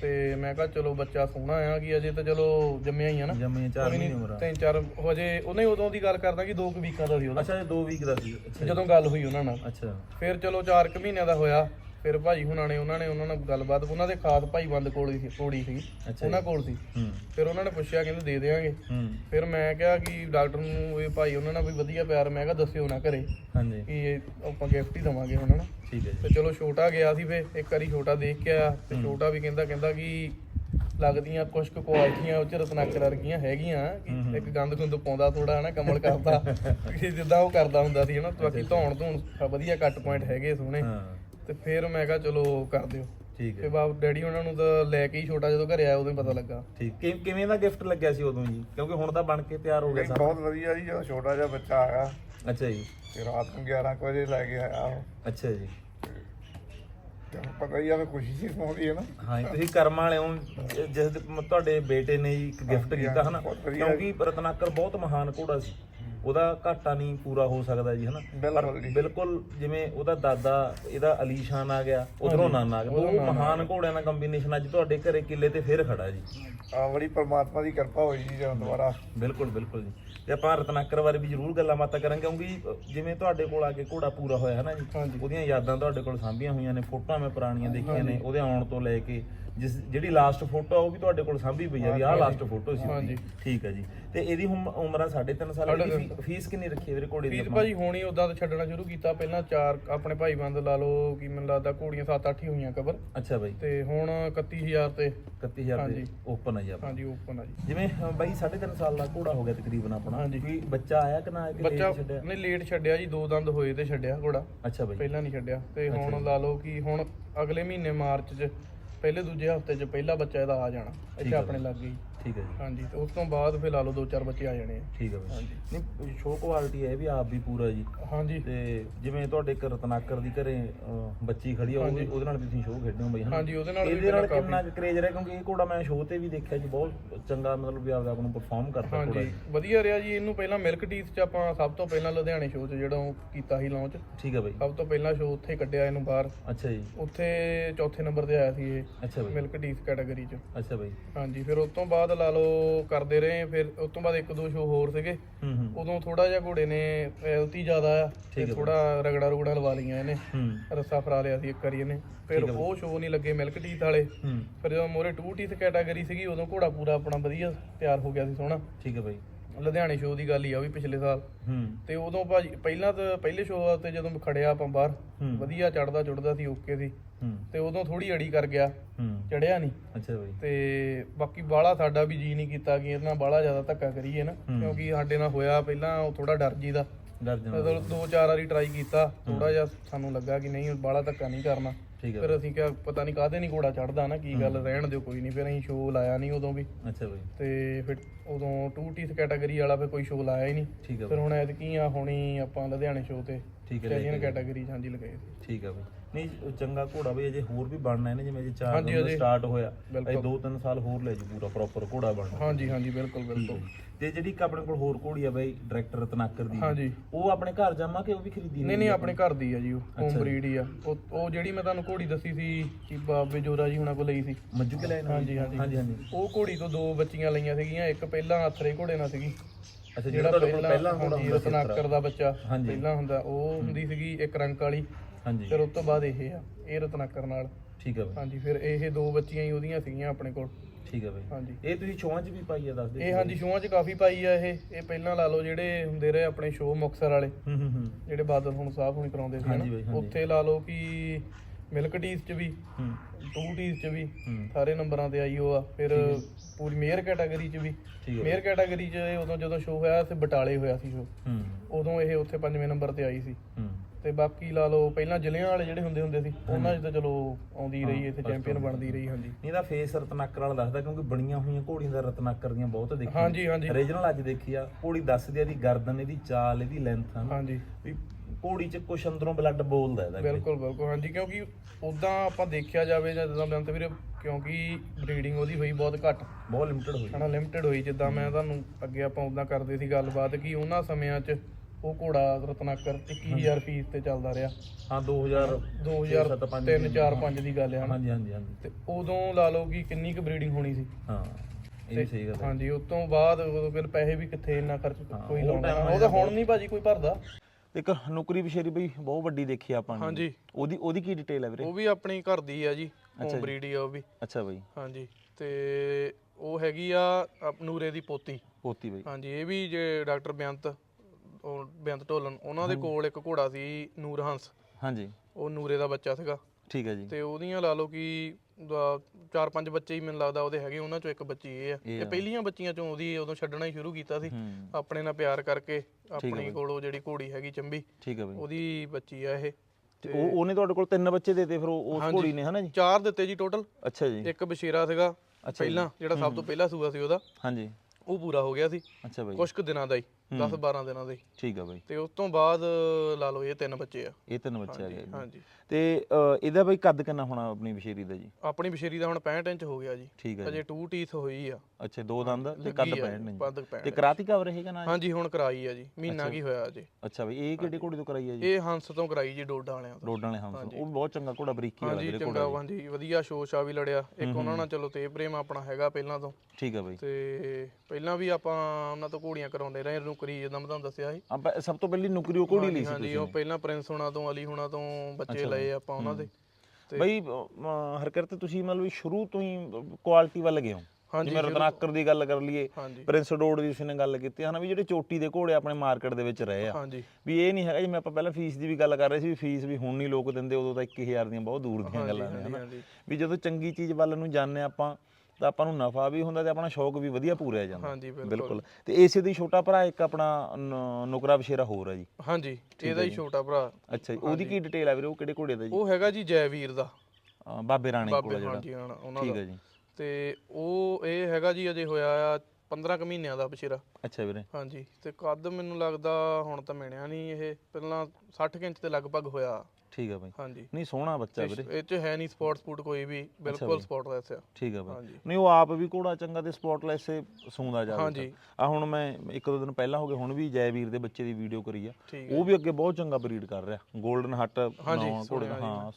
ਤੇ ਮੈਂ ਕਿਹਾ ਚਲੋ ਬੱਚਾ ਸੋਹਣਾ ਆ ਕਿ ਅਜੇ ਤਾਂ ਚਲੋ ਜੰਮਿਆ ਹੀ ਆ ਨਾ। ਜੰਮੇ 4 ਕੋਈ ਮਹੀਨੇ ਨਹੀਂ ਉਮਰ ਆ। ਤਿੰਨ ਚਾਰ ਹਜੇ ਉਹਨੇ ਉਦੋਂ ਦੀ ਗੱਲ ਕਰਦਾ ਕਿ 2 ਕੁ ਵੀਕਾਂ ਦਾ ਸੀ ਉਹਦਾ। ਅੱਛਾ ਇਹ 2 ਵੀਕ ਦਾ ਸੀ। ਜਦੋਂ ਗੱਲ ਹੋਈ ਉਹਨਾਂ ਨਾਲ। ਅੱਛਾ। ਫਿਰ ਚਲੋ 4 ਕੁ ਮਹੀਨਿਆਂ ਦਾ ਹੋਇਆ। ਫਿਰ ਭਾਜੀ ਹੁਣਾਂ ਨੇ ਉਹਨਾਂ ਨੇ ਉਹਨਾਂ ਨਾਲ ਗੱਲਬਾਤ ਉਹਨਾਂ ਦੇ ਖਾਸ ਭਾਈ ਬੰਦ ਕੋਲ ਹੀ ਸੀ ਕੋੜੀ ਸੀ। ਅੱਛਾ ਉਹਨਾਂ ਕੋਲ ਸੀ। ਫਿਰ ਉਹਨਾਂ ਨੇ ਪੁੱਛਿਆ ਕਹਿੰਦੇ ਦੇ ਦੇਵਾਂਗੇ ਫਿਰ ਮੈਂ ਕਿਹਾ ਕਿ ਡਾਕਟਰ ਨੂੰ ਇਹ ਭਾਈ ਉਹਨਾਂ ਨਾਲ ਵੀ ਵਧੀਆ ਪਿਆਰ ਮੈਂ ਕਿਹਾ ਦੱਸਿਓ ਨਾ ਘਰੇ ਹਾਂਜੀ। ਕਿ ਇਹ ਆਪਾਂ ਗਿਫਟ ਹੀ ਦਵਾਂਗੇ ਉਹਨਾਂ ਨੂੰ। ਠੀਕ ਹੈ ਤੇ ਚਲੋ ਛੋਟਾ ਗਿਆ ਸੀ ਫੇ ਇੱਕ ਵਾਰੀ ਛੋਟਾ ਦੇਖ ਕੇ ਆਇਆ। ਤੇ ਛੋਟਾ ਵੀ ਕਹਿੰਦਾ ਕਹਿੰਦਾ ਕਿ ਲੱਗਦੀਆਂ ਕੁਝ ਕੁ ਕੁਆਲਿਟੀਆਂ ਉਹ ਚ ਰਤਨਾਕਰ ਵਰਗੀਆਂ ਹੈਗੀਆਂ। ਕਿ ਇੱਕ ਗੰਦ ਗੁੰਦ ਪਾਉਂਦਾ ਥੋੜਾ ਹਨਾ ਕਮਲ ਕਰਦਾ। ਜਿੱਦਾਂ ਉਹ ਕਰਦਾ ਹੁੰਦਾ ਸੀ ਹਨਾ। ਬਾਕੀ ਧੌਣ ਧੂਣ ਵਧੀਆ ਕੱਟ ਪੁਆਇੰਟ ਹੈਗੇ ਸੋਹਣੇ। ਹਾਂ। ਤੇ ਫਿਰ ਮੈਂ ਕਿਹਾ ਚਲੋ ਕਰ ਦਿਓ। ਠੀਕ ਤੇ ਹੈ ਬਾਪ ਡੈਡੀ ਉਹਨਾਂ ਨੂੰ ਤਾਂ ਲੈ ਕੇ ਹੀ ਛੋਟਾ ਜਦੋਂ ਘਰੇ ਆਇਆ ਉਦੋਂ ਹੀ ਪਤਾ ਲੱਗਾ। ਠੀਕ। ਕਿ- ਕਿਵੇਂ ਦਾ ਗਿਫਟ ਲੱਗਿਆ ਸੀ ਉਦੋਂ ਜੀ? ਕਿਉਂਕਿ ਹੁਣ ਤਾਂ ਬਣ ਕੇ ਤਿਆਰ ਹੋ ਗਿਆ ਸਾਰਾ। ਬਹੁਤ ਵਧੀਆ ਜੀ ਜਦੋਂ ਛੋਟਾ ਜਿਹਾ ਬੱਚਾ ਆਇਆ ਅੱਛਾ ਜੀ। ਤੇ ਰਾਤ ਨੂੰ 11 ਕੁ ਵਜੇ ਲੈ ਕੇ ਆਇਆ ਉਹ। ਅੱਛਾ ਜੀ। ਤੈਨੂੰ ਪਤਾ ਹੀ ਆ ਵੀ ਖੁਸ਼ੀ ਸੀ ਪਾਉਂਦੀ ਹੈ ਨਾ। ਹਾਂ ਜੀ, ਤੁਸੀਂ ਕਰਮ ਵਾਲੇ ਹੋ। ਜ- ਜਿਸ ਮ- ਤੁਹਾਡੇ ਬੇਟੇ ਨੇ ਜੀ ਇੱਕ ਗਿਫਟ ਕੀਤਾ ਹਨਾ। ਬਹੁਤ ਵਧੀਆ ਕਿਉਂਕਿ ਰਤਨਾਕਰ ਬਹੁਤ ਮਹਾਨ ਘੋੜਾ ਸੀ। ਉਹਦਾ ਘਾਟਾ ਨਹੀਂ ਪੂਰਾ ਹੋ ਸਕਦਾ ਜੀ ਹਨਾ? ਬਿਲਕੁਲ ਜੀ। ਬਿਲਕੁਲ ਜਿਵੇਂ ਉਹਦਾ ਦਾਦਾ ਇਹਦਾ ਅਲੀਸ਼ਾਨ ਆ ਗਿਆ ਉਧਰੋਂ ਨਾਨਾ ਆ ਗਿਆ। ਉਹ ਮਹਾਨ ਘੋੜਿਆਂ ਦਾ ਕੰਬੀਨੇਸ਼ਨ ਅੱਜ ਤੁਹਾਡੇ ਘਰੇ ਕਿੱਲੇ ਤੇ ਫੇਰ ਖੜਾ ਜੀ। ਆ ਬੜੀ ਪਰਮਾਤਮਾ ਦੀ ਕਿਰਪਾ ਹੋਈ ਜੀ ਜਦੋਂ ਦੁਬਾਰਾ। ਬਿਲਕੁਲ ਬਿਲਕੁਲ ਜੀ। ਤੇ ਆਪਾਂ ਰਤਨਾਕਰ ਬਾਰੇ ਵੀ ਜ਼ਰੂਰ ਗੱਲਾਂ ਬਾਤਾਂ ਕਰਾਂਗੇ ਕਿਉਂਕਿ ਜਿਵੇਂ ਤੁਹਾਡੇ ਕੋਲ ਆ ਕੇ ਘੋੜਾ ਪੂਰਾ ਹੋਇਆ ਹੈ ਨਾ ਜੀ। ਉਹਦੀਆਂ ਯਾਦਾਂ ਤੁਹਾਡੇ ਕੋਲ ਸਾਂਭੀਆਂ ਹੋਈਆਂ ਨੇ ਫੋਟੋਆਂ ਮੈਂ ਪੁਰਾਣੀਆਂ ਦੇਖੀਆਂ ਨੇ ਉਹਦੇ ਆਉਣ ਤੋਂ ਲੈ ਕੇ ਜਿਸ ਜਿਹੜੀ ਲਾਸਟ ਫੋਟੋ ਆ ਉਹ ਵੀ ਤੁਹਾਡੇ ਕੋਲ ਸਾਂਭੀ ਪਈ ਆ ਵੀ ਆਹ ਲਾਸਟ ਫੋਟੋ ਸੀ ਉਹਦੀ। ਠੀਕ ਹੈ ਜੀ। ਤੇ ਇਹਦੀ ਹੁਣ ਉਮਰ ਆ 3.5 ਸਾਲ ਦੀ ਫੀਸ ਕਿੰਨੀ ਰੱਖੀ ਹੈ ਵੀਰੇ ਘੋੜੇ ਦੀ ਫੀਸ ਆਪਾਂ? ਭਾਜੀ ਹੋਣੀ ਉਦਾਂ ਤਾਂ ਛੱਡਣਾ ਸ਼ੁਰੂ ਕੀਤਾ ਪਹਿਲਾਂ ਚਾਰ ਆਪਣੇ ਭਾਈ ਬੰਦ ਲਾ ਲਓ ਕਿ ਮੈਨੂੰ ਲੱਗਦਾ ਘੋੜੀਆਂ 7-8 ਹੀ ਹੋਈਆਂ ਕਬਰ ਅੱਛਾ ਬਾਈ। ਤੇ ਹੁਣ 31000 ਤੇ। 31000 ਦੇ ਹਾਂਜੀ। ਓਪਨ ਹੈ ਜੀ ਆਪਣਾ। ਹਾਂਜੀ ਓਪਨ ਆ ਜੀ। ਜਿਵੇਂ ਅ, ਬਾਈ 3.5 ਸਾਲ ਦਾ ਘੋੜਾ ਹੋ ਗਿਆ ਤਕਰੀਬਨ ਆਪਣਾ। ਹਾਂਜੀ। ਕੋਈ ਬੱਚਾ ਆਇਆ ਕਿ ਨਾ ਆਇਆ ਕਿ ਬੱਚਾ late ਛੱਡਿਆ? ਨੇ ਲੇਟ ਛੱਡਿਆ ਜੀ ਦੋ ਦੰਦ ਹੋਏ ਤੇ ਛੱਡਿਆ ਘੋੜਾ। ਅੱਛਾ ਬਾਈ। ਪਹਿਲਾਂ ਨਹੀਂ ਛੱਡਿਆ। ਤੇ ਹੁਣ ਲਾ ਲਓ ਕਿ ਹੁਣ ਅਗਲੇ ਮਹੀਨੇ ਮਾਰਚ 'ਚ ਪਹਿਲੇ ਦੂਜੇ ਹਫ਼ਤੇ 'ਚ ਪਹਿਲਾ ਬੱਚਾ ਇਹਦਾ ਆ ਜਾਣਾ ਇੱਥੇ ਆਪਣੇ ਲੱਗੇ ਹੀ। ਠੀਕ ਹੈ ਜੀ। ਹਾਂਜੀ ਤੇ ਉਸ ਤੋਂ ਬਾਅਦ ਫਿਰ ਲਾ ਲਓ ਦੋ ਚਾਰ ਬੱਚੇ ਆ ਜਾਣੇ ਆ। ਠੀਕ ਹੈ ਬਾਈ ਹਾਂਜੀ। ਨਹੀਂ ਸ਼ੋ ਕੁਆਲਿਟੀ ਹੈ ਵੀ ਆਪ ਵੀ ਪੂਰਾ ਜੀ। ਹਾਂਜੀ। ਤੇ ਜਿਵੇਂ ਤੁਹਾਡੇ ਇੱਕ ਰਤਨਾਕਰ ਦੀ ਘਰੇ ਅਹ, ਬੱਚੀ ਖੜੀ ਆ ਉਹ ਵੀ- ਉਹਦੇ ਨਾਲ ਵੀ ਤੁਸੀਂ ਸ਼ੋਅ ਖੇਡਦੇ ਹੋ ਬਈ ਹਨਾ? ਹਾਂਜੀ ਉਹਦੇ ਨਾਲ ਵੀ ਇਹਦੇ ਨਾਲ ਮੇਰਾ ਕਿੰਨਾ ਕਰੇਜ ਰਿਹਾ? ਕਿਉਂਕਿ ਇਹ ਘੋੜਾ ਮੈਂ ਸ਼ੋਅ ਤੇ ਵੀ ਦੇਖਿਆ ਜੀ ਬਹੁਤ ਚੰਗਾ ਮਤਲਬ ਵੀ ਆਪਦਾ ਆਪ ਨੂੰ ਪਰਫਾਰਮ ਕਰਦਾ ਘੋੜਾ ਹਾਂਜੀ ਜੀ। ਵਧੀਆ ਰਿਹਾ ਜੀ। ਇਹਨੂੰ ਪਹਿਲਾਂ ਮਿਲਕ ਟੀਥ 'ਚ ਆਪਾਂ ਸਭ ਤੋਂ ਪਹਿਲਾਂ ਲੁਧਿਆਣੇ ਸ਼ੋਅ 'ਚ ਜਿਹੜਾ ਉਹ ਕੀਤਾ ਸੀ ਲਾਂਚ ਠੀਕ ਹੈ ਬਾਈ। ਸਭ ਤੋਂ ਪਹਿਲਾਂ ਸ਼ੋਅ ਉੱਥੇ ਕੱਢਿਆ ਇਹਨੂੰ ਬਾਹਰ। ਅੱਛਾ ਜੀ। ਉੱਥੇ ਚੌਥੇ ਨੰਬਰ ਤੇ ਆਇਆ ਸੀ ਇਹ ਅੱਛਾ ਬਾਈ। ਮਿਲਕ ਟੀਥ ਕੈਟਾਗਰੀ 'ਚ। ਅੱਛਾ ਬਾਈ। ਹਾਂਜੀ ਫਿਰ ਉਸ ਤੋਂ ਬਾਅਦ ਲਾ ਲਓ ਕਰਦੇ ਰਹੇ ਫਿਰ ਉਸ ਤੋਂ ਬਾਅਦ ਇੱਕ ਦੋ ਸ਼ੋਅ ਹੋਰ ਸੀਗੇ। ਹੂੰ ਹੂੰ। ਉਦੋਂ ਥੋੜਾ ਜਿਹਾ ਘੋੜੇ ਨੇ ਐਲਤੀ ਜ਼ਿਆਦਾ ਆ ਤੇ ਥੋੜਾ ਰਗੜਾ ਰੁਗੜਾ ਲਵਾ ਲਈਆਂ ਇਹਨੇ। ਰੱਸਾ ਫਰਾ ਲਿਆ ਸੀ ਇੱਕ ਵਾਰੀ ਇਹਨੇ। ਫਿਰ ਉਹ ਸ਼ੋਅ ਨਹੀਂ ਲੱਗੇ ਮਿਲਕ ਟੀਥ ਵਾਲੇ। ਫਿਰ ਜਦੋਂ ਮੋਰੇ ਟੂ ਟੀਥ ਕੈਟਾਗਰੀ ਸੀਗੀ ਉਦੋਂ ਘੋੜਾ ਪੂਰਾ ਆਪਣਾ ਵਧੀਆ ਤਿਆਰ ਹੋ ਗਿਆ ਸੀ ਸੋਹਣਾ। ਠੀਕ ਹੈ ਬਾਈ। ਲੁਧਿਆਣੇ ਸ਼ੋਅ ਦੀ ਗੱਲ ਹੀ ਆ ਉਹ ਵੀ ਪਿਛਲੇ ਸਾਲ। ਹੂੰ। ਤੇ ਉਦੋਂ ਭਾਜੀ ਪਹਿਲਾਂ ਤਾਂ ਪਹਿਲੇ ਸ਼ੋਅ ਤੇ ਜਦੋਂ ਖੜਿਆ ਆਪਾਂ ਬਾਹਰ ਹੂੰ। ਵਧੀਆ ਚੜਦਾ ਚੁੜਦਾ ਸੀ ਓਕੇ ਸੀ। ਹੂੰ। ਤੇ ਉਦੋਂ ਥੋੜੀ ਅੜੀ ਕਰ ਗਿਆ ਹੂੰ। ਚੜਿਆ ਨਹੀਂ ਅੱਛਾ ਬਾਈ। ਤੇ ਬਾਕੀ ਬਾਲਾ ਸਾਡਾ ਵੀ ਜੀ ਨਹੀਂ ਕੀਤਾ ਕਿ ਇਹਦੇ ਨਾਲ ਬਾਲਾ ਜ਼ਿਆਦਾ ਧੱਕਾ ਕਰੀਏ ਨਾ ਕਿਉਂਕਿ ਸਾਡੇ ਨਾਲ ਹੋਇਆ ਪਹਿਲਾਂ ਉਹ ਥੋੜਾ ਡਰ ਜੀ ਦਾ। ਡਰ ਜਾਣਾ ਜਦੋਂ ਦੋ ਚਾਰ ਵਾਰੀ ਟਰਾਈ ਕੀਤਾ ਥੋੜਾ ਜਿਹਾ ਸਾਨੂੰ ਲੱਗਾ ਕਿ ਨਹੀਂ ਬਾਲਾ ਧੱਕਾ ਨਹੀਂ ਕਰਨਾ। ਠੀਕ ਹੈ ਫਿਰ ਅਸੀਂ ਕਿਹਾ ਪਤਾ ਨਹੀਂ ਕਾਹਦੇ ਨਹੀਂ ਘੋੜਾ ਚੜਦਾ ਨਾ ਕੀ ਗੱਲ ਰਹਿਣ ਦਿਓ ਕੋਈ ਨਹੀਂ ਫਿਰ ਅਸੀਂ ਸ਼ੋਅ ਲਾਇਆ ਨਹੀਂ ਉਦੋਂ ਵੀ। ਅੱਛਾ ਬਾਈ। ਤੇ ਫਿਰ ਉਦੋਂ 2 ਟੀਥ ਕੈਟਾਗਰੀ ਵਾਲਾ ਫਿਰ ਕੋਈ ਸ਼ੋਅ ਲਾਇਆ ਹੀ ਨਹੀਂ। ਠੀਕ ਹੈ ਫਿਰ ਹੁਣ ਐਤਕੀ ਆ ਹੁਣੀ ਆਪਾਂ ਲੁਧਿਆਣੇ ਸ਼ੋਅ ਤੇ। ਠੀਕ ਹੈ ਚੈਂਪੀਅਨ ਕੈਟਾਗਰੀ ਹਾਂਜੀ ਲਗਾਏ ਠੀਕ ਹੈ ਬਾਈ। ਨਹੀਂ ਚੰਗਾ ਘੋੜਾ ਬਈ ਅਜੇ ਹੋਰ ਵੀ ਬਣਨਾ ਇਹਨੇ ਜਿਵੇਂ ਅਜੇ ਚਾਰ ਹਾਂਜੀ, ਦਿਨ ਅਜੇ। ਸਟਾਰਟ ਹੋਇਆ। ਅਜੇ 2-3 ਸਾਲ ਹੋਰ ਲੈ ਜੂ ਪੂਰਾ ਪ੍ਰੋਪਰ ਘੋੜਾ ਬਣਨਾ। ਹਾਂਜੀ ਹਾਂਜੀ ਬਿਲਕੁਲ ਬਿਲਕੁਲ। ਤੇ ਜਿਹੜੀ ਇੱਕ ਆਪਣੇ ਕੋਲ ਹੋਰ ਘੋੜੀ ਆ ਬਾਈ ਡਾਇਰੈਕਟਰ ਰਤਨਾਕਰ ਦੀ। ਹਾਂਜੀ। ਉਹ ਆਪਣੇ ਘਰ ਜਾਮਾ ਕਿ ਉਹ ਵੀ ਖਰੀਦੀ ਨਹੀਂ ਨਹੀਂ ਆਪਣੇ ਘਰ ਦੀ ਆ ਜੀ ਉਹ ਹੋਮ ਬਰੀਡ ਹੀ ਆ। ਉਹ ਜਿਹੜੀ ਮੈਂ ਤੁਹਾਨੂੰ ਘੋੜੀ ਦੱਸੀ ਸੀ ਕਿ ਬਾਬੇ ਜੋਰਾ ਜੀ ਹੁਣਾਂ ਕੋਲ ਲਈ ਸੀ। ਮੱਜੂ ਕੇ ਲੈਣ ਹਾਂਜੀ। ਹਾਂਜੀ ਹਾਂਜੀ। ਉਹ ਘੋੜੀ ਤੋਂ ਦੋ ਬੱਚੀਆਂ ਲਈਆਂ ਸੀਗੀਆਂ ਇੱਕ ਪਹਿਲਾਂ ਅਥਰੇ ਘੋੜੇ ਨਾਲ ਸੀਗੀ। ਅੱਛਾ ਜਿਹੜਾ ਤੁਹਾਡੇ ਕੋਲ ਪਹਿਲਾਂ ਹੁੰਦਾ ਸੀ ਰਤਨਾਕਰ ਦਾ ਬੱਚਾ। ਪਹਿਲਾਂ ਹੁੰਦਾ ਉਹ ਹੁੰਦੀ ਸੀਗੀ ਇੱਕ ਰੰਗ ਵਾਲੀ ਹਾਂਜੀ। ਫਿਰ ਉਸ ਤੋਂ ਬਾਅਦ ਇਹ ਆ ਇਹ ਰਤਨਾਕਰ ਨਾਲ। ਠੀਕ ਹੈ ਬਾਈ। ਹਾਂਜੀ ਫਿਰ ਇਹ ਦੋ ਬੱਚੀਆਂ ਹੀ ਉਹਦੀਆਂ ਸੀਗੀਆਂ ਆਪਣੇ ਕੋਲ। ਠੀਕ ਹੈ ਬਾਈ। ਹਾਂਜੀ। ਇਹ ਤੁਸੀਂ ਛੋਆਂ 'ਚ ਵੀ ਪਾਈ ਆ ਦੱਸ ਦੇ ਇਹ ਹਾਂਜੀ ਸ਼ੋਆਂ 'ਚ ਕਾਫੀ ਪਾਈ ਆ ਇਹ। ਇਹ ਪਹਿਲਾਂ ਲਾ ਲਓ ਜਿਹੜੇ ਹੁੰਦੇ ਰਹੇ ਆਪਣੇ ਸ਼ੋਅ ਮੁਕਸਰ ਵਾਲੇ। ਹੂੰ ਹੂੰ ਜਿਹੜੇ ਬਾਦਲ ਹੁਣ ਸਾਹਿਬ ਹੁਣੀ ਕਰਾਉਂਦੇ ਸੀ ਹਾਂਜੀ ਬਾਈ, ਹਨਾ ਹਾਂਜੀ। ਉੱਥੇ ਲਾ ਲਓ ਕਿ ਮਿਲਕ ਟੀਸ 'ਚ ਵੀ ਹੂੰ। ਟੂ ਟੀਸ 'ਚ ਵੀ ਹੂੰ। ਸਾਰੇ ਨੰਬਰਾਂ ਤੇ ਆਈ ਉਹ ਆ। ਫਿਰ ਪੂਰੀ ਮੇਅਰ ਕੈਟਾਗਰੀ 'ਚ ਵੀ। ਠੀਕ ਹੈ। ਮੇਅਰ ਕੈਟਾਗਰੀ 'ਚ ਇਹ ਉਦੋਂ ਜਦੋਂ ਸ਼ੋਅ ਹੋਇਆ ਤੇ ਬਟਾਲੇ ਹੋਇਆ ਸੀ ਸ਼ੋਅ ਹੂੰ। ਉਦੋਂ ਇਹ ਉੱਥੇ ਪੰਜਵੇਂ ਨੰਬਰ ਤੇ ਆਈ ਸੀ। ਹੂੰ। ਤੇ ਬਾਕੀ ਲਾ ਲਓ ਪਹਿਲਾਂ ਜ਼ਿਲ੍ਹਿਆਂ ਵਾਲੇ ਜਿਹੜੇ ਹੁੰਦੇ ਹੁੰਦੇ ਸੀ ਉਹਨਾਂ 'ਚ ਤਾਂ ਚਲੋ ਆਉਂਦੀ ਰਹੀ ਇੱਥੇ ਚੈਂਪੀਅਨ ਬਣਦੀ ਰਹੀ ਹਾਂਜੀ। ਨਹੀਂ ਤਾਂ ਫੇਸ ਰਤਨਾਕਰ ਵਾਲਾ ਦੱਸਦਾ ਕਿਉਂਕਿ ਬਣੀਆਂ ਹੋਈਆਂ ਘੋੜੀਆਂ ਦਾ ਰਤਨਾਕਰ ਦੀਆਂ ਬਹੁਤ ਦੇਖੀਆਂ। ਹਾਂਜੀ ਹਾਂਜੀ। ਓਰੀਜਨਲ ਅੱਜ ਦੇਖੀ ਆ ਘੋੜੀ ਦੱਸਦੀ ਆ ਇਹਦੀ ਗਰਦਨ ਇਹਦੀ ਚਾਲ ਇਹਦੀ ਲੈਂਥ ਹਨ। ਹਾਂਜੀ। ਵੀ ਘੋੜੀ 'ਚ ਕੁਛ ਅੰਦਰੋਂ ਬਲੱਡ ਬੋਲਦਾ ਇਹਦਾ ਬਿਲਕੁਲ ਬਿਲਕੁਲ ਹਾਂਜੀ ਕਿਉਂਕਿ ਉਦਾਂ ਆਪਾਂ ਦੇਖਿਆ ਜਾਵੇ ਜਾਂ ਜਦੋਂ ਬੇਅੰਤ ਵੀਰੇ ਕਿਉਂਕਿ ਬਰੀਡਿੰਗ ਉਹਦੀ ਹੋਈ ਬਹੁਤ ਘੱਟ। ਬਹੁਤ ਲਿਮਟਿਡ ਹੋਈ। ਹਨਾ ਲਿਮਟਿਡ ਹੋਈ ਜਿੱਦਾਂ ਮੈਂ ਤੁਹਾਨੂੰ ਅੱਗੇ ਆਪਾਂ ਉਦਾਂ ਕਰਦੇ ਸੀ ਗੱਲਬਾਤ ਕਿ ਉਹਨਾਂ ਸਮਿਆਂ 'ਚ ਉਹ ਘੋੜਾ ਰਤਨਾਕਰ 21000 ਫੀਸ ਤੇ ਚੱਲਦਾ ਰਿਹਾ। ਹਾਂ 2000 2003 4 5 ਦੀ ਗੱਲ ਹੈ ਹਨਾ। ਹਾਂਜੀ ਹਾਂਜੀ ਹਾਂਜੀ। ਤੇ ਉਦੋਂ ਲਾ ਲਓ ਕਿ ਕਿੰਨੀ ਕੁ ਬਰੀਡਿੰਗ ਹੋਣੀ ਸੀ। ਹਾਂ ਇਹ ਵੀ ਸਹੀ ਗੱਲ ਹੈ। ਹਾਂਜੀ ਉਸ ਤੋਂ ਬਾਅਦ ਉਦੋਂ ਫਿਰ ਪੈਸੇ ਵੀ ਕਿੱਥੇ ਇੰਨਾ ਖਰਚ ਕੋਈ ਲਾਉਂਦਾ ਉਹ ਤਾਂ ਹੁਣ ਨਹੀਂ ਭਾਜੀ ਕੋਈ ਭਰਦਾ। ਇੱਕ ਨੌਕਰੀ ਵਿਸ਼ੇਰੀ ਬਈ ਬਹੁਤ ਵੱਡੀ ਦੇਖੀ ਆਪਾਂ ਨੇ। ਹਾਂਜੀ। ਉਹਦੀ ਉਹਦੀ ਕੀ ਡਿਟੇਲ ਹੈ ਵੀਰੇ? ਉਹ ਵੀ ਆਪਣੀ ਘਰ ਦੀ ਆ ਜੀ ਹੋਮ ਬਰੀਡ ਹੀ ਆ ਉਹ ਵੀ। ਅੱਛਾ ਬਈ। ਹਾਂਜੀ ਤੇ ਉਹ ਹੈਗੀ ਆ ਆਪ- ਨੂਰੇ ਦੀ ਪੋਤੀ। ਪੋਤੀ ਬਈ। ਹਾਂਜੀ ਇਹ ਵੀ ਜੇ ਡਾਕਟਰ ਬੇਅੰਤ ਉਹ ਬੇਅੰਤ ਢੋਲਨ ਉਹਨਾਂ ਦੇ ਕੋਲ ਇੱਕ ਘੋੜਾ ਸੀ ਨੂਰ ਹੰਸ। ਹਾਂਜੀ। ਉਹ ਨੂਰੇ ਦਾ ਬੱਚਾ ਸੀਗਾ। ਠੀਕ ਹੈ ਜੀ। ਤੇ ਉਹਦੀਆਂ ਲਾ ਲਓ ਕਿ ਚਾਰ ਪੰਜ ਬੱਚੇ ਹੀ ਮੈਨੂੰ ਲੱਗਦਾ ਉਹਦੇ ਹੈਗੇ ਉਹਨਾਂ ਚੋਂ ਇੱਕ ਬੱਚੀ ਇਹ ਆ। ਇਹ ਪਹਿਲੀਆਂ ਬੱਚੀਆਂ ਚੋਂ ਉਹਦੀ ਉਦੋਂ ਛੱਡਣਾ ਹੀ ਸ਼ੁਰੂ ਕੀਤਾ ਸੀ। ਆਪਣੇ ਨਾਲ ਪਿਆਰ ਕਰਕੇ ਆਪਣੀ ਕੋਲ ਜਿਹੜੀ ਘੋੜੀ ਹੈਗੀ ਚੰਬੀ ਠੀਕ ਹੈ ਬਈ। ਉਹਦੀ ਬੱਚੀ ਆ ਇਹ। ਤੇ ਉਹ ਉਹਨੇ ਤੁਹਾਡੇ ਕੋਲ ਤਿੰਨ ਬੱਚੇ ਦੇਤੇ ਫਿਰ ਉਹ ਉਸ ਘੋੜੀ ਨੇ ਹਨਾ ਜੀ? ਚਾਰ ਦਿੱਤੇ ਜੀ ਟੋਟਲ ਅੱਛਾ ਜੀ। ਇੱਕ ਬਸ਼ੀਰਾ ਸੀਗਾ ਪਹਿਲਾਂ ਜਿਹੜਾ ਸਭ ਤੋਂ ਪਹਿਲਾ ਸੂਆ ਸੀ ਉਹਦਾ। ਹਾਂਜੀ। ਉਹ ਪੂਰਾ ਹੋ ਗਿਆ ਸੀ। ਅੱਛਾ ਬਈ। ਕੁਝ ਕੁ ਦਿਨਾਂ ਦਾ ਹੀ। 10 12 ਦਿਨਾਂ ਦਾ ਠੀਕ ਹੈ ਬਈ। ਤੇ ਉਸ ਤੋਂ ਬਾਅਦ ਲਾ ਲਓ ਇਹ ਤਿੰਨ ਬੱਚੇ ਆ। ਇਹ ਤਿੰਨ ਬੱਚੇ ਆ ਗਏ। ਹਾਂਜੀ। ਤੇ ਅ, ਇਹਦਾ ਬਈ ਕੱਦ ਕਿੰਨਾ ਹੋਣਾ ਆਪਣੀ ਵਿਸ਼ੇਰੀ ਦਾ ਜੀ? ਆਪਣੀ ਬਸ਼ੀਰੀ ਦਾ ਹੁਣ 65 ਇੰਚ ਹੋ ਗਿਆ ਜੀ। ਠੀਕ ਹੈ ਅਜੇ 2 ਟੀਥ ਹੋਈ ਆ। ਅੱਛਾ ਦੋ ਦੰਦ ਤੇ ਕੱਦ ਲੱਗੀ ਆ, ਪੈਣ ਨੇ ਕੱਦ ਤੇ ਪੈਣ ਕਰਾਤੀ ਕਵਰ ਰਹੇਗਾ ਨਾ? ਹਾਂਜੀ ਹੁਣ ਕਰਾਈ ਆ ਜੀ। ਮਹੀਨਾ ਕੀ ਹੋਇਆ ਅਜੇ। ਅੱਛਾ ਬਈ ਇਹ ਕਿਹੜੇ ਘੋੜੇ ਤੋਂ ਕਰਾਈ ਹੈ ਜੀ? ਇਹ ਹੰਸ ਤੋਂ ਕਰਾਈ ਜੀ ਡੋਡਾ ਵਾਲਿਆਂ ਤੋਂ। ਰੋਡਾਂ ਵਾਲੇ ਹੰਸ ਉਹ ਵੀ ਬਹੁਤ ਚੰਗਾ ਘੋੜਾ ਬਰੀਕੀ ਵਾਲਾ ਹਾਂਜੀ ਚੰਗਾ ਹਾਂਜੀ। ਵਧੀਆ ਸ਼ੋਸ਼ਾ ਵੀ ਲੜਿਆ। ਇੱਕ ਉਹਨਾਂ ਨਾਲ ਚਲੋ ਤੇ ਪ੍ਰੇਮ ਆਪਣਾ ਹੈਗਾ ਪਹਿਲਾਂ ਤੋਂ। ਠੀਕ ਹੈ ਬਈ। ਤੇ ਪਹਿਲਾਂ ਵੀ ਆਪਾਂ ਉਹਨਾਂ ਤੋਂ ਘੋੜੀਆਂ ਕਰਾਉਂਦੇ ਰਹੇ। ਨੁਕਰੀ ਜਦੋਂ ਮੈਂ ਤੁਹਾਨੂੰ ਦੱਸਿਆ ਸੀ। ਆਪਾਂ ਸਭ ਤੋਂ ਪਹਿਲੀ ਨੌਕਰੀ ਉਹ ਘੋੜੀ ਲਈ ਸੀ ਹਾਂਜੀ ਉਹ ਪਹਿਲਾਂ ਪ੍ਰਿੰਸ ਹੋਣਾ ਤੋਂ ਅਲੀ ਹੋਣਾ ਤੋਂ ਬੱਚੇ ਲਏ ਆਪਾਂ ਉਹਨਾਂ ਦੇ। ਬਈ ਹਰਕਤ ਤੁਸੀਂ ਮਤਲਬ ਸ਼ੁਰੂ ਤੋਂ ਹੀ ਕੁਆਲਿਟੀ ਵੱਲ ਗਏ ਹੋ। ਜਿਵੇਂ ਰਤਨਾਕਰ ਦੀ ਗੱਲ ਕਰ ਲਈਏ ਪ੍ਰਿੰਸ ਡੋਡ ਦੀ ਉਸਨੇ ਗੱਲ ਕੀਤੀ ਹਨਾ ਵੀ ਜਿਹੜੇ ਚੋਟੀ ਦੇ ਘੋੜੇ ਆਪਣੇ ਮਾਰਕੀਟ ਦੇ ਵਿੱਚ ਰਹੇ ਆ। ਵੀ ਇਹ ਨਹੀਂ ਹੈਗਾ ਜਿਵੇਂ ਆਪਾਂ ਪਹਿਲਾਂ ਫੀਸ ਦੀ ਵੀ ਗੱਲ ਕਰ ਰਹੇ ਸੀ ਵੀ ਫੀਸ ਵੀ ਹੁਣ ਨਹੀਂ ਲੋਕ ਦਿੰਦੇ ਉਦੋਂ ਤਾਂ 1000 ਦੀਆਂ ਬਹੁਤ ਦੂਰ ਦੀਆਂ ਗੱਲਾਂ ਨੇ ਹਨਾ। ਵੀ ਜਦੋਂ ਚੰਗੀ ਚੀਜ਼ ਵੱਲ ਨੂੰ ਜਾਂਦੇ ਆਪਾਂ ਤਾਂ ਆਪਾਂ ਨੂੰ ਨਫਾ ਵੀ ਹੁੰਦਾ ਤੇ ਆਪਣਾ ਸ਼ੌਕ ਵੀ ਵਧੀਆ ਪੂਰਿਆ ਜਾਂਦਾ। ਹਾਂਜੀ ਬਿਲਕੁਲ। ਤੇ ਇਸੇ ਦੀ ਛੋਟਾ ਭਰਾ ਇੱਕ ਆਪਣਾ ਨ- ਨੁਕਰਾ ਬਸ਼ੇਰਾ ਹੋਰ ਹੈ ਜੀ। ਹਾਂਜੀ ਇਹਦਾ ਹੀ ਛੋਟਾ ਭਰਾ। ਅੱਛਾ ਜੀ ਉਹਦੀ ਕੀ ਡਿਟੇਲ ਆ ਵੀਰੇ ਉਹ ਕਿਹੜੇ ਘੋੜੇ ਦਾ ਜੀ? ਉਹ ਹੈਗਾ ਜੀ ਜੈਵੀਰ ਦਾ। ਅ, ਬਾਬੇ ਰਾਣੇ ਕੋਲ ਬਾਬੇ ਜਿਹੜਾ। ਹਾਂਜੀ ਹਾਂ, ਉਹਨਾਂ ਠੀਕ ਦਾ। ਹੈ ਜੀ। ਤੇ ਉਹ ਇਹ ਹੈਗਾ ਜੀ ਅਜੇ ਹੋਇਆ ਆ 15 ਕੁ ਮਹੀਨਿਆਂ ਦਾ ਬਸ਼ੀਰਾ ਅੱਛਾ ਵੀਰੇ। ਹਾਂਜੀ ਤੇ ਕੱਦ ਮੈਨੂੰ ਲੱਗਦਾ ਹੁਣ ਤਾਂ ਮਿਣਿਆ ਨਹੀਂ ਇਹ। ਪਹਿਲਾਂ 60 ਕੁ ਇੰਚ ਦੇ ਲਗਭਗ ਹੋਇਆ। ਠੀਕ ਹੈ ਬਾਈ। ਹਾਂਜੀ। ਨਹੀਂ ਸੋਹਣਾ ਬੱਚਾ ਵੀਰੇ। ਇਹ ਚ ਹੈ ਨਹੀਂ ਸਪੋਰਟ ਸਪੂਟ ਕੋਈ ਵੀ ਬਿਲਕੁਲ ਸਪੋਰਟਲੈਸ ਆ। ਠੀਕ ਹੈ ਬਾਈ। ਨਹੀਂ ਉਹ ਆਪ ਵੀ ਘੋੜਾ ਚੰਗਾ ਤੇ ਸਪੌਟਲੈਸ ਸੌਂਦਾ ਜਾ ਹਾਂਜੀ। ਆ ਹੁਣ ਮੈਂ ਇੱਕ ਦੋ ਦਿਨ ਪਹਿਲਾਂ ਹੋ ਗਏ ਹੁਣ ਵੀ ਜੈਵੀਰ ਦੇ ਬੱਚੇ ਦੀ ਵੀਡੀਓ ਕਰੀ ਆ। ਉਹ ਵੀ ਅੱਗੇ ਬਹੁਤ ਚੰਗਾ ਬਰੀਡ ਕਰ ਰਿਹਾ। 골ਡਨ ਹੱਟ ਨਾਮ ਘੋੜੇ ਦਾ ਹਾਂ।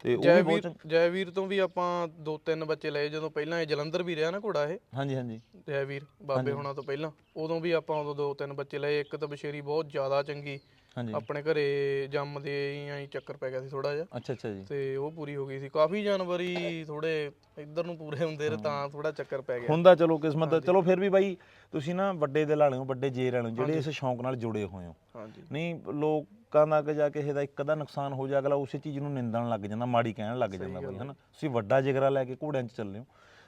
ਤੇ ਉਹ ਵੀ ਬਹੁਤ ਜੈਵੀਰ ਜੈਵੀਰ ਤੋਂ ਵੀ ਆਪਾਂ ਦੋ ਤਿੰਨ ਬੱਚੇ ਲਏ ਜਦੋਂ ਪਹਿਲਾਂ ਇਹ ਜਲੰਧਰ ਵੀ ਰਿਹਾ ਨਾ ਘੋੜਾ ਇਹ। ਹਾਂਜੀ ਹਾਂਜੀ। ਜੈਵੀਰ ਬਾਬੇ ਹੁਣਾਂ ਤੋਂ ਪਹਿਲਾਂ। ਉਦੋਂ ਵੀ ਆਪਾਂ ਉਦੋਂ ਦੋ ਤਿੰਨ ਬੱਚੇ ਲਏ। ਇੱਕ ਤਾਂ ਬਸ਼ੇਰੀ ਬਹੁਤ ਜ਼ਿਆਦਾ ਚੰਗੀ। ਹਾਂਜੀ। ਆਪਣੇ ਘਰੇ ਜੰਮਦੇ ਹੀ ਚੱਕਰ ਪੈ ਗਿਆ ਸੀ ਥੋੜਾ ਜਿਹਾ। ਅੱਛਾ ਅੱਛਾ ਜੀ। ਤੇ ਉਹ ਪੂਰੀ ਹੋ ਗਈ ਸੀ। ਕਾਫੀ ਜਾਨਵਰ ਥੋੜੇ ਇੱਧਰ ਨੂੰ ਪੂਰੇ ਹੁੰਦੇ ਰਹੇ ਤਾਂ ਥੋੜਾ ਚੱਕਰ ਪੈ ਗਿਆ। ਹੁੰਦਾ ਚਲੋ ਕਿਸਮਤ ਚਲੋ ਫਿਰ ਵੀ ਬਾਈ ਤੁਸੀਂ ਨਾ ਵੱਡੇ ਦਿਲ ਵਾਲੇ ਹੋ ਵੱਡੇ ਜੇਰ ਵਾਲੇ ਹੋ ਜਿਹੜੇ ਇਸ ਸ਼ੌਂਕ ਨਾਲ ਜੁੜੇ ਹੋਏ ਹੋ। ਹਾਂਜੀ। ਨਹੀਂ ਲੋਕਾਂ ਦਾ ਅੱਗੇ ਜਾ ਕੇ ਇਹਦਾ ਇੱਕ ਅੱਧਾ ਨੁਕਸਾਨ ਹੋ ਜਾ ਅਗਲਾ ਉਸੇ ਚੀਜ਼ ਨੂੰ ਨਿੰਦਣ ਲੱਗ ਜਾਂਦਾ ਮਾੜੀ ਕਹਿਣ ਲੱਗ ਜਾਂਦਾ ਬਈ ਹਨਾ? ਤੁਸੀਂ ਵੱਡਾ ਜਿਗਰਾ ਲੈ ਕੇ ਘੋੜਿਆਂ 'ਚ ਚੱਲੇ ਹੋ।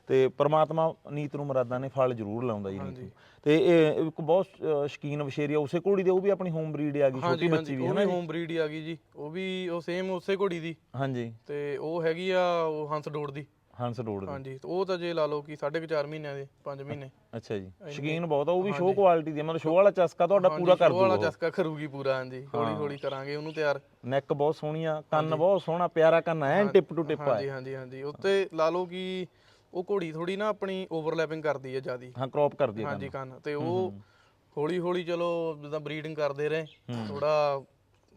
ਤੇ ਪ੍ਰਮਾਤਮਾ ਨੀਤ ਨੂੰ ਮੁਰਾਦਾਂ ਨੇ ਫਲ ਜ਼ਰੂਰ ਲਾਉਂਦਾ ਜੀ ਨੀਤ ਨੂੰ। ਤੇ ਇਹ ਇੱਕ ਬਹੁਤ ਸ਼ੌਕੀਨ ਵਸ਼ੇਰੀ ਆ ਉਸੇ ਘੋੜੀ ਦੇ ਉਹ ਵੀ ਆਪਣੀ ਹੋਮ ਬਰੀਡ ਆ ਗਈ ਛੋਟੀ ਬੱਚੀ ਵੀ ਜੀ। ਹੋਮ ਬਰੀਡ ਹੀ ਆ ਗਈ ਜੀ। ਉਹ ਵੀ ਉਹ ਸੇਮ ਉਸੇ ਘੋੜੀ ਦੀ। ਹਾਂਜੀ। ਤੇ ਉਹ ਹੈਗੀ ਆ ਉਹ ਹੰਸ ਡੋੜ ਦੀ। ਹੰਸ ਰੋਡ ਦੇ। ਹਾਂਜੀ ਤੇ ਉਹ ਤਾਂ ਜੇ ਲਾ ਲਓ ਕਿ 4.5 ਮਹੀਨਿਆਂ ਦੇ 5 ਮਹੀਨੇ। ਅੱਛਾ ਜੀ। ਸ਼ੌਕੀਨ ਬਹੁਤ ਆ ਉਹ ਵੀ ਸ਼ੋਅ ਕੁਆਲਿਟੀ ਦੀ ਮਤਲਬ ਸ਼ੋਅ ਵਾਲਾ ਚਸਕਾ ਤੁਹਾਡਾ ਪੂਰਾ ਕਰ ਉਹ ਵਾਲਾ ਦੂਗਾ ਚਸਕਾ ਖਰੂਗੀ ਪੂਰਾ ਹਾਂਜੀ। ਹੌਲੀ ਹੌਲੀ ਕਰਾਂਗੇ ਉਹਨੂੰ ਤਿਆਰ। ਨੈਕ ਬਹੁਤ ਸੋਹਣੀ ਆ ਕੰਨ ਬਹੁਤ ਸੋਹਣਾ ਪਿਆਰਾ ਕੰਨ ਐਨ ਟਿਪ ਟੂ ਟਿਪ ਆ। ਹਾਂਜੀ ਹਾਂਜੀ ਹਾਂਜੀ। ਉੱਤੇ ਲਾ ਲਓ ਕਿ ਉਹ ਘੋੜੀ ਥੋੜੀ ਨਾ ਆਪਣੀ ਓਵਰਲੈਪਿੰਗ ਕਰਦੀ ਹੈ ਜਿਆਦੀ। ਹਾਂ ਕ੍ਰੌਪ ਕਰਦੀ ਆ ਹਾਂਜੀ ਕੰਨ। ਤੇ ਉਹ ਹੌਲੀ ਹੌਲੀ ਚਲੋ ਜਿੱਦਾਂ ਬਰੀਡਿੰਗ ਕਰਦੇ ਰਹੇ ਥੋੜਾ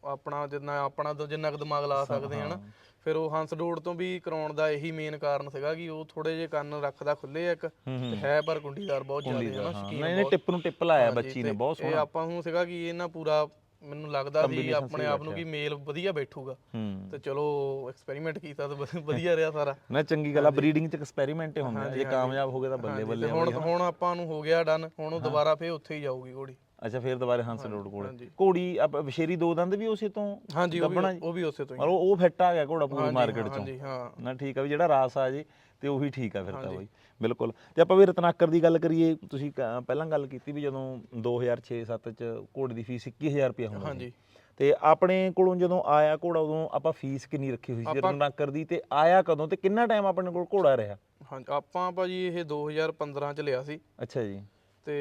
ਆਪਣਾ ਜਿੰਨਾ ਆਪਣਾ ਜਿੰਨਾ ਕੁ ਦਿਮਾਗ ਲਾ ਸਕਦੇ ਹਨ ਫਿਰ ਉਹ ਹੰਸ ਡੋੜ ਤੋਂ ਵੀ ਕਰਾਉਣ ਦਾ ਇਹੀ ਮੇਨ ਕਾਰਨ ਸੀਗਾ ਕਿ ਉਹ ਥੋੜੇ ਜੇ ਕੰਨ ਰੱਖਦਾ ਖੁੱਲੇ ਇੱਕ। ਤੇ ਹੈ ਪਰ ਕੁੰਡੀਦਾਰ ਬਹੁਤ ਜ਼ਿਆਦਾ ਹੈ ਨਾ ਸ਼ਕੀਨ ਨਹੀਂ ਨਹੀਂ ਟਿਪ ਨੂੰ ਟਿਪ ਲਾਇਆ ਬੱਚੀ ਨੇ ਬਹੁਤ ਇਹ ਸੋਹਣਾ। ਆਪਾਂ ਨੂੰ ਸੀਗਾ ਕਿ ਇਹ ਨਾ ਪੂਰਾ ਮੈਨੂੰ ਲੱਗਦਾ ਸੀ ਆਪਣੇ ਆਪ ਨੂੰ ਕਿ ਮੇਲ ਵਧੀਆ ਬੈਠੂਗਾ। ਹੂੰ। ਤੇ ਚਲੋ ਐਕਸਪੈਰੀਮੈਂਟ ਕੀਤਾ ਤਾਂ ਵਧ- ਵਧੀਆ ਰਿਹਾ ਸਾਰਾ। ਨਾ ਚੰਗੀ ਗੱਲ ਆ ਬਰੀਡਿੰਗ ਚ ਐਕਸਪੈਰੀਮੈਂਟ ਹੀ ਹੁੰਦਾ ਹੈ। ਜੇ ਕਾਮਯਾਬ ਹੋ ਗਏ ਤਾਂ ਬੱਲੇ ਬੱਲੇ ਤੇ ਹੁਣ ਹੁਣ ਆਪਾਂ ਨੂੰ ਹੋ ਗਿਆ ਡਨ ਹੁਣ ਉਹ ਦੁਬਾਰਾ ਫੇਰ ਉੱਥੇ ਹੀ ਜਾਊਗੀ ਘੋੜੀ। ਅੱਛਾ ਫਿਰ ਦੁਬਾਰੇ ਹੰਸ ਰੋਡ ਕੋਲ। ਘੋੜੀ ਆਪਾਂ ਵਿਸ਼ੇਰੀ ਦੋ ਦੰਦ ਵੀ ਉਸੇ ਤੋਂ ਹਾਂਜੀ ਉਹ ਵੀ ਉਹ ਵੀ ਉਸੇ ਤੋਂ ਹੀ। ਉਹ ਉਹ ਫਿੱਟ ਆ ਗਿਆ ਘੋੜਾ ਪੂਰੀ ਮਾਰਕੀਟ ਚੋਂ। ਹਾਂਜੀ ਹਾਂ। ਨਾ ਠੀਕ ਆ ਵੀ ਜਿਹੜਾ ਰਾਸ ਆ ਜੇ ਤੇ ਉਹੀ ਠੀਕ ਆ ਫਿਰ ਤਾਂ ਬਈ। ਬਿਲਕੁਲ। ਤੇ ਆਪਾਂ ਵੀ ਰਤਨਾਕਰ ਦੀ ਗੱਲ ਕਰੀਏ ਤੁਸੀਂ ਕ- ਪਹਿਲਾਂ ਗੱਲ ਕੀਤੀ ਵੀ ਜਦੋਂ 2006-7 ਚ ਘੋੜੇ ਦੀ ਫੀਸ 21000 ਰੁਪਏ ਹੁੰਦਾ ਹਾਂਜੀ। ਤੇ ਆਪਣੇ ਕੋਲੋਂ ਜਦੋਂ ਆਇਆ ਘੋੜਾ ਉਦੋਂ ਆਪਾਂ ਫੀਸ ਕਿੰਨੀ ਰੱਖੀ ਹੋਈ ਸੀ ਰਤਨਾਕਰ ਦੀ? ਤੇ ਆਇਆ ਕਦੋਂ? ਤੇ ਕਿੰਨਾ ਟਾਈਮ ਆਪਣੇ ਕੋਲ ਘੋੜਾ ਰਿਹਾ? ਹਾਂਜੀ ਆਪਾਂ ਭਾਜੀ ਇਹ 2015 ਚ ਲਿਆ ਸੀ। ਅੱਛਾ ਜੀ। ਤੇ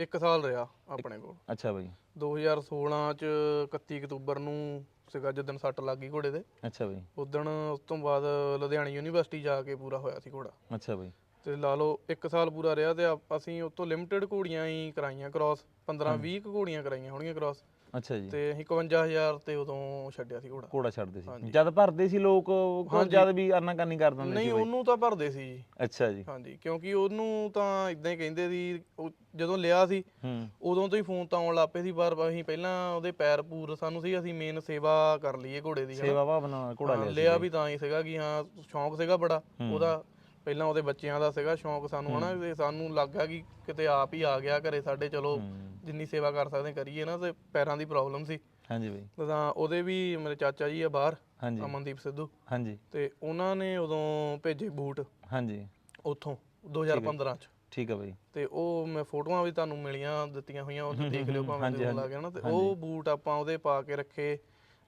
1 ਸਾਲ ਰਿਹਾ ਆਪਣੇ ਕੋਲ। ਅੱਛਾ ਬਈ 2016 ਚ 31 ਅਕਤੂਬਰ ਨੂੰ ਸੀਗਾ ਜਦੋਂ ਸੱਟ ਲੱਗ ਗਈ ਘੋੜੇ ਦੇ ਅੱਛਾ ਬਈ। ਉਦਣ ਉਸ ਤੋਂ ਬਾਅਦ ਲੁਧਿਆਣਾ ਯੂਨੀਵਰਸਿਟੀ ਜਾ ਕੇ ਪੂਰਾ ਹੋਇਆ ਸੀ ਘੋੜਾ। ਅੱਛਾ ਬਈ। ਤੇ ਲਾ ਲਓ 1 ਸਾਲ ਪੂਰਾ ਰਿਹਾ ਤੇ ਆਪ- ਅਸੀਂ ਉਸ ਤੋਂ ਲਿਮਟਿਡ ਘੋੜੀਆਂ ਹੀ ਕਰਾਈਆਂ ਕ੍ਰਾਸ 15 20 ਕੁ ਘੋੜੀਆਂ ਕਰਾਈਆਂ ਹੋਣਗੀਆਂ ਕ੍ਰਾਸ ਅੱਛਾ ਜੀ। ਤੇ ਅਸੀਂ 51000 ਤੇ ਉਦੋਂ ਛੱਡਿਆ ਸੀ ਘੋੜਾ। ਘੋੜਾ ਛੱਡਦੇ ਸੀ। ਜਦ ਭਰਦੇ ਸੀ ਲੋਕ ਉਹ ਜਦ ਵੀ ਆਨਾ ਕਰਨੀ ਕਰ ਦਿੰਦੇ ਸੀ ਨਹੀਂ ਉਹਨੂੰ ਤਾਂ ਭਰਦੇ ਸੀ ਜੀ। ਅੱਛਾ ਜੀ। ਹਾਂਜੀ ਕਿਉਂਕਿ ਉਹਨੂੰ ਤਾਂ ਇਦਾਂ ਹੀ ਕਹਿੰਦੇ ਸੀ ਉਹ ਜਦੋਂ ਲਿਆ ਸੀ ਹੂੰ। ਉਦੋਂ ਤੋਂ ਹੀ ਫੋਨ ਤਾਂ ਆਉਣ ਲੱਗ ਪਏ ਸੀ ਪਰ ਅਸੀਂ ਪਹਿਲਾਂ ਉਹਦੇ ਪੈਰ ਪੂਰ ਸਾਨੂੰ ਸੀ ਅਸੀਂ ਮੇਨ ਸੇਵਾ ਕਰ ਲਈਏ ਘੋੜੇ ਦੀ ਹਨਾ। ਸੇਵਾ ਭਾਵਨਾ ਘੋੜਾ ਹਾਂ, ਲਿਆ ਲਿਆ ਵੀ ਤਾਂ ਹੀ ਸੀਗਾ ਕਿ ਹਾਂ ਸ਼ੌਂਕ ਸੀਗਾ ਬੜਾ ਉਹਦਾ ਪਹਿਲਾਂ ਉਹਦੇ ਬੱਚਿਆਂ ਦਾ ਸੀਗਾ ਸ਼ੌਂਕ ਸਾਨੂੰ ਹਨਾ ਤੇ ਸਾਨੂੰ ਲੱਗਾ ਕਿ ਕਿਤੇ ਆਪ ਹੀ ਆ ਗਿਆ ਘਰੇ ਸਾਡੇ ਚਲੋ ਜਿੰਨੀ ਸੇਵਾ ਕਰ ਸਕਦੇ ਕਰੀਏ ਨਾ ਤੇ ਪੈਰਾਂ ਦੀ ਪ੍ਰੋਬਲਮ ਸੀ। ਹਾਂਜੀ ਬਈ। ਤਾਂ ਉਹਦੇ ਵੀ ਮੇਰੇ ਚਾਚਾ ਜੀ ਆ ਬਾਹਰ ਹਾਂਜੀ। ਅਮਨਦੀਪ ਸਿੱਧੂ। ਹਾਂਜੀ। ਤੇ ਉਹਨਾਂ ਨੇ ਉਦੋਂ ਭੇਜੇ ਬੂਟ ਹਾਂਜੀ। ਉੱਥੋਂ 2015 ਚ। ਠੀਕ ਆ ਬਈ। ਤੇ ਉਹ ਮੈਂ ਫੋਟੋਆਂ ਵੀ ਤੁਹਾਨੂੰ ਮਿਲੀਆਂ ਦਿੱਤੀਆਂ ਹੋਈਆਂ ਉਹ ਦੇਖ ਲਿਓ ਭਾਵੇਂ ਜਦੋਂ ਲਾ ਕੇ ਨਾ ਤੇ ਉਹ ਬੂਟ ਆਪਾਂ ਉਹਦੇ ਪਾ ਕੇ ਰੱਖੇ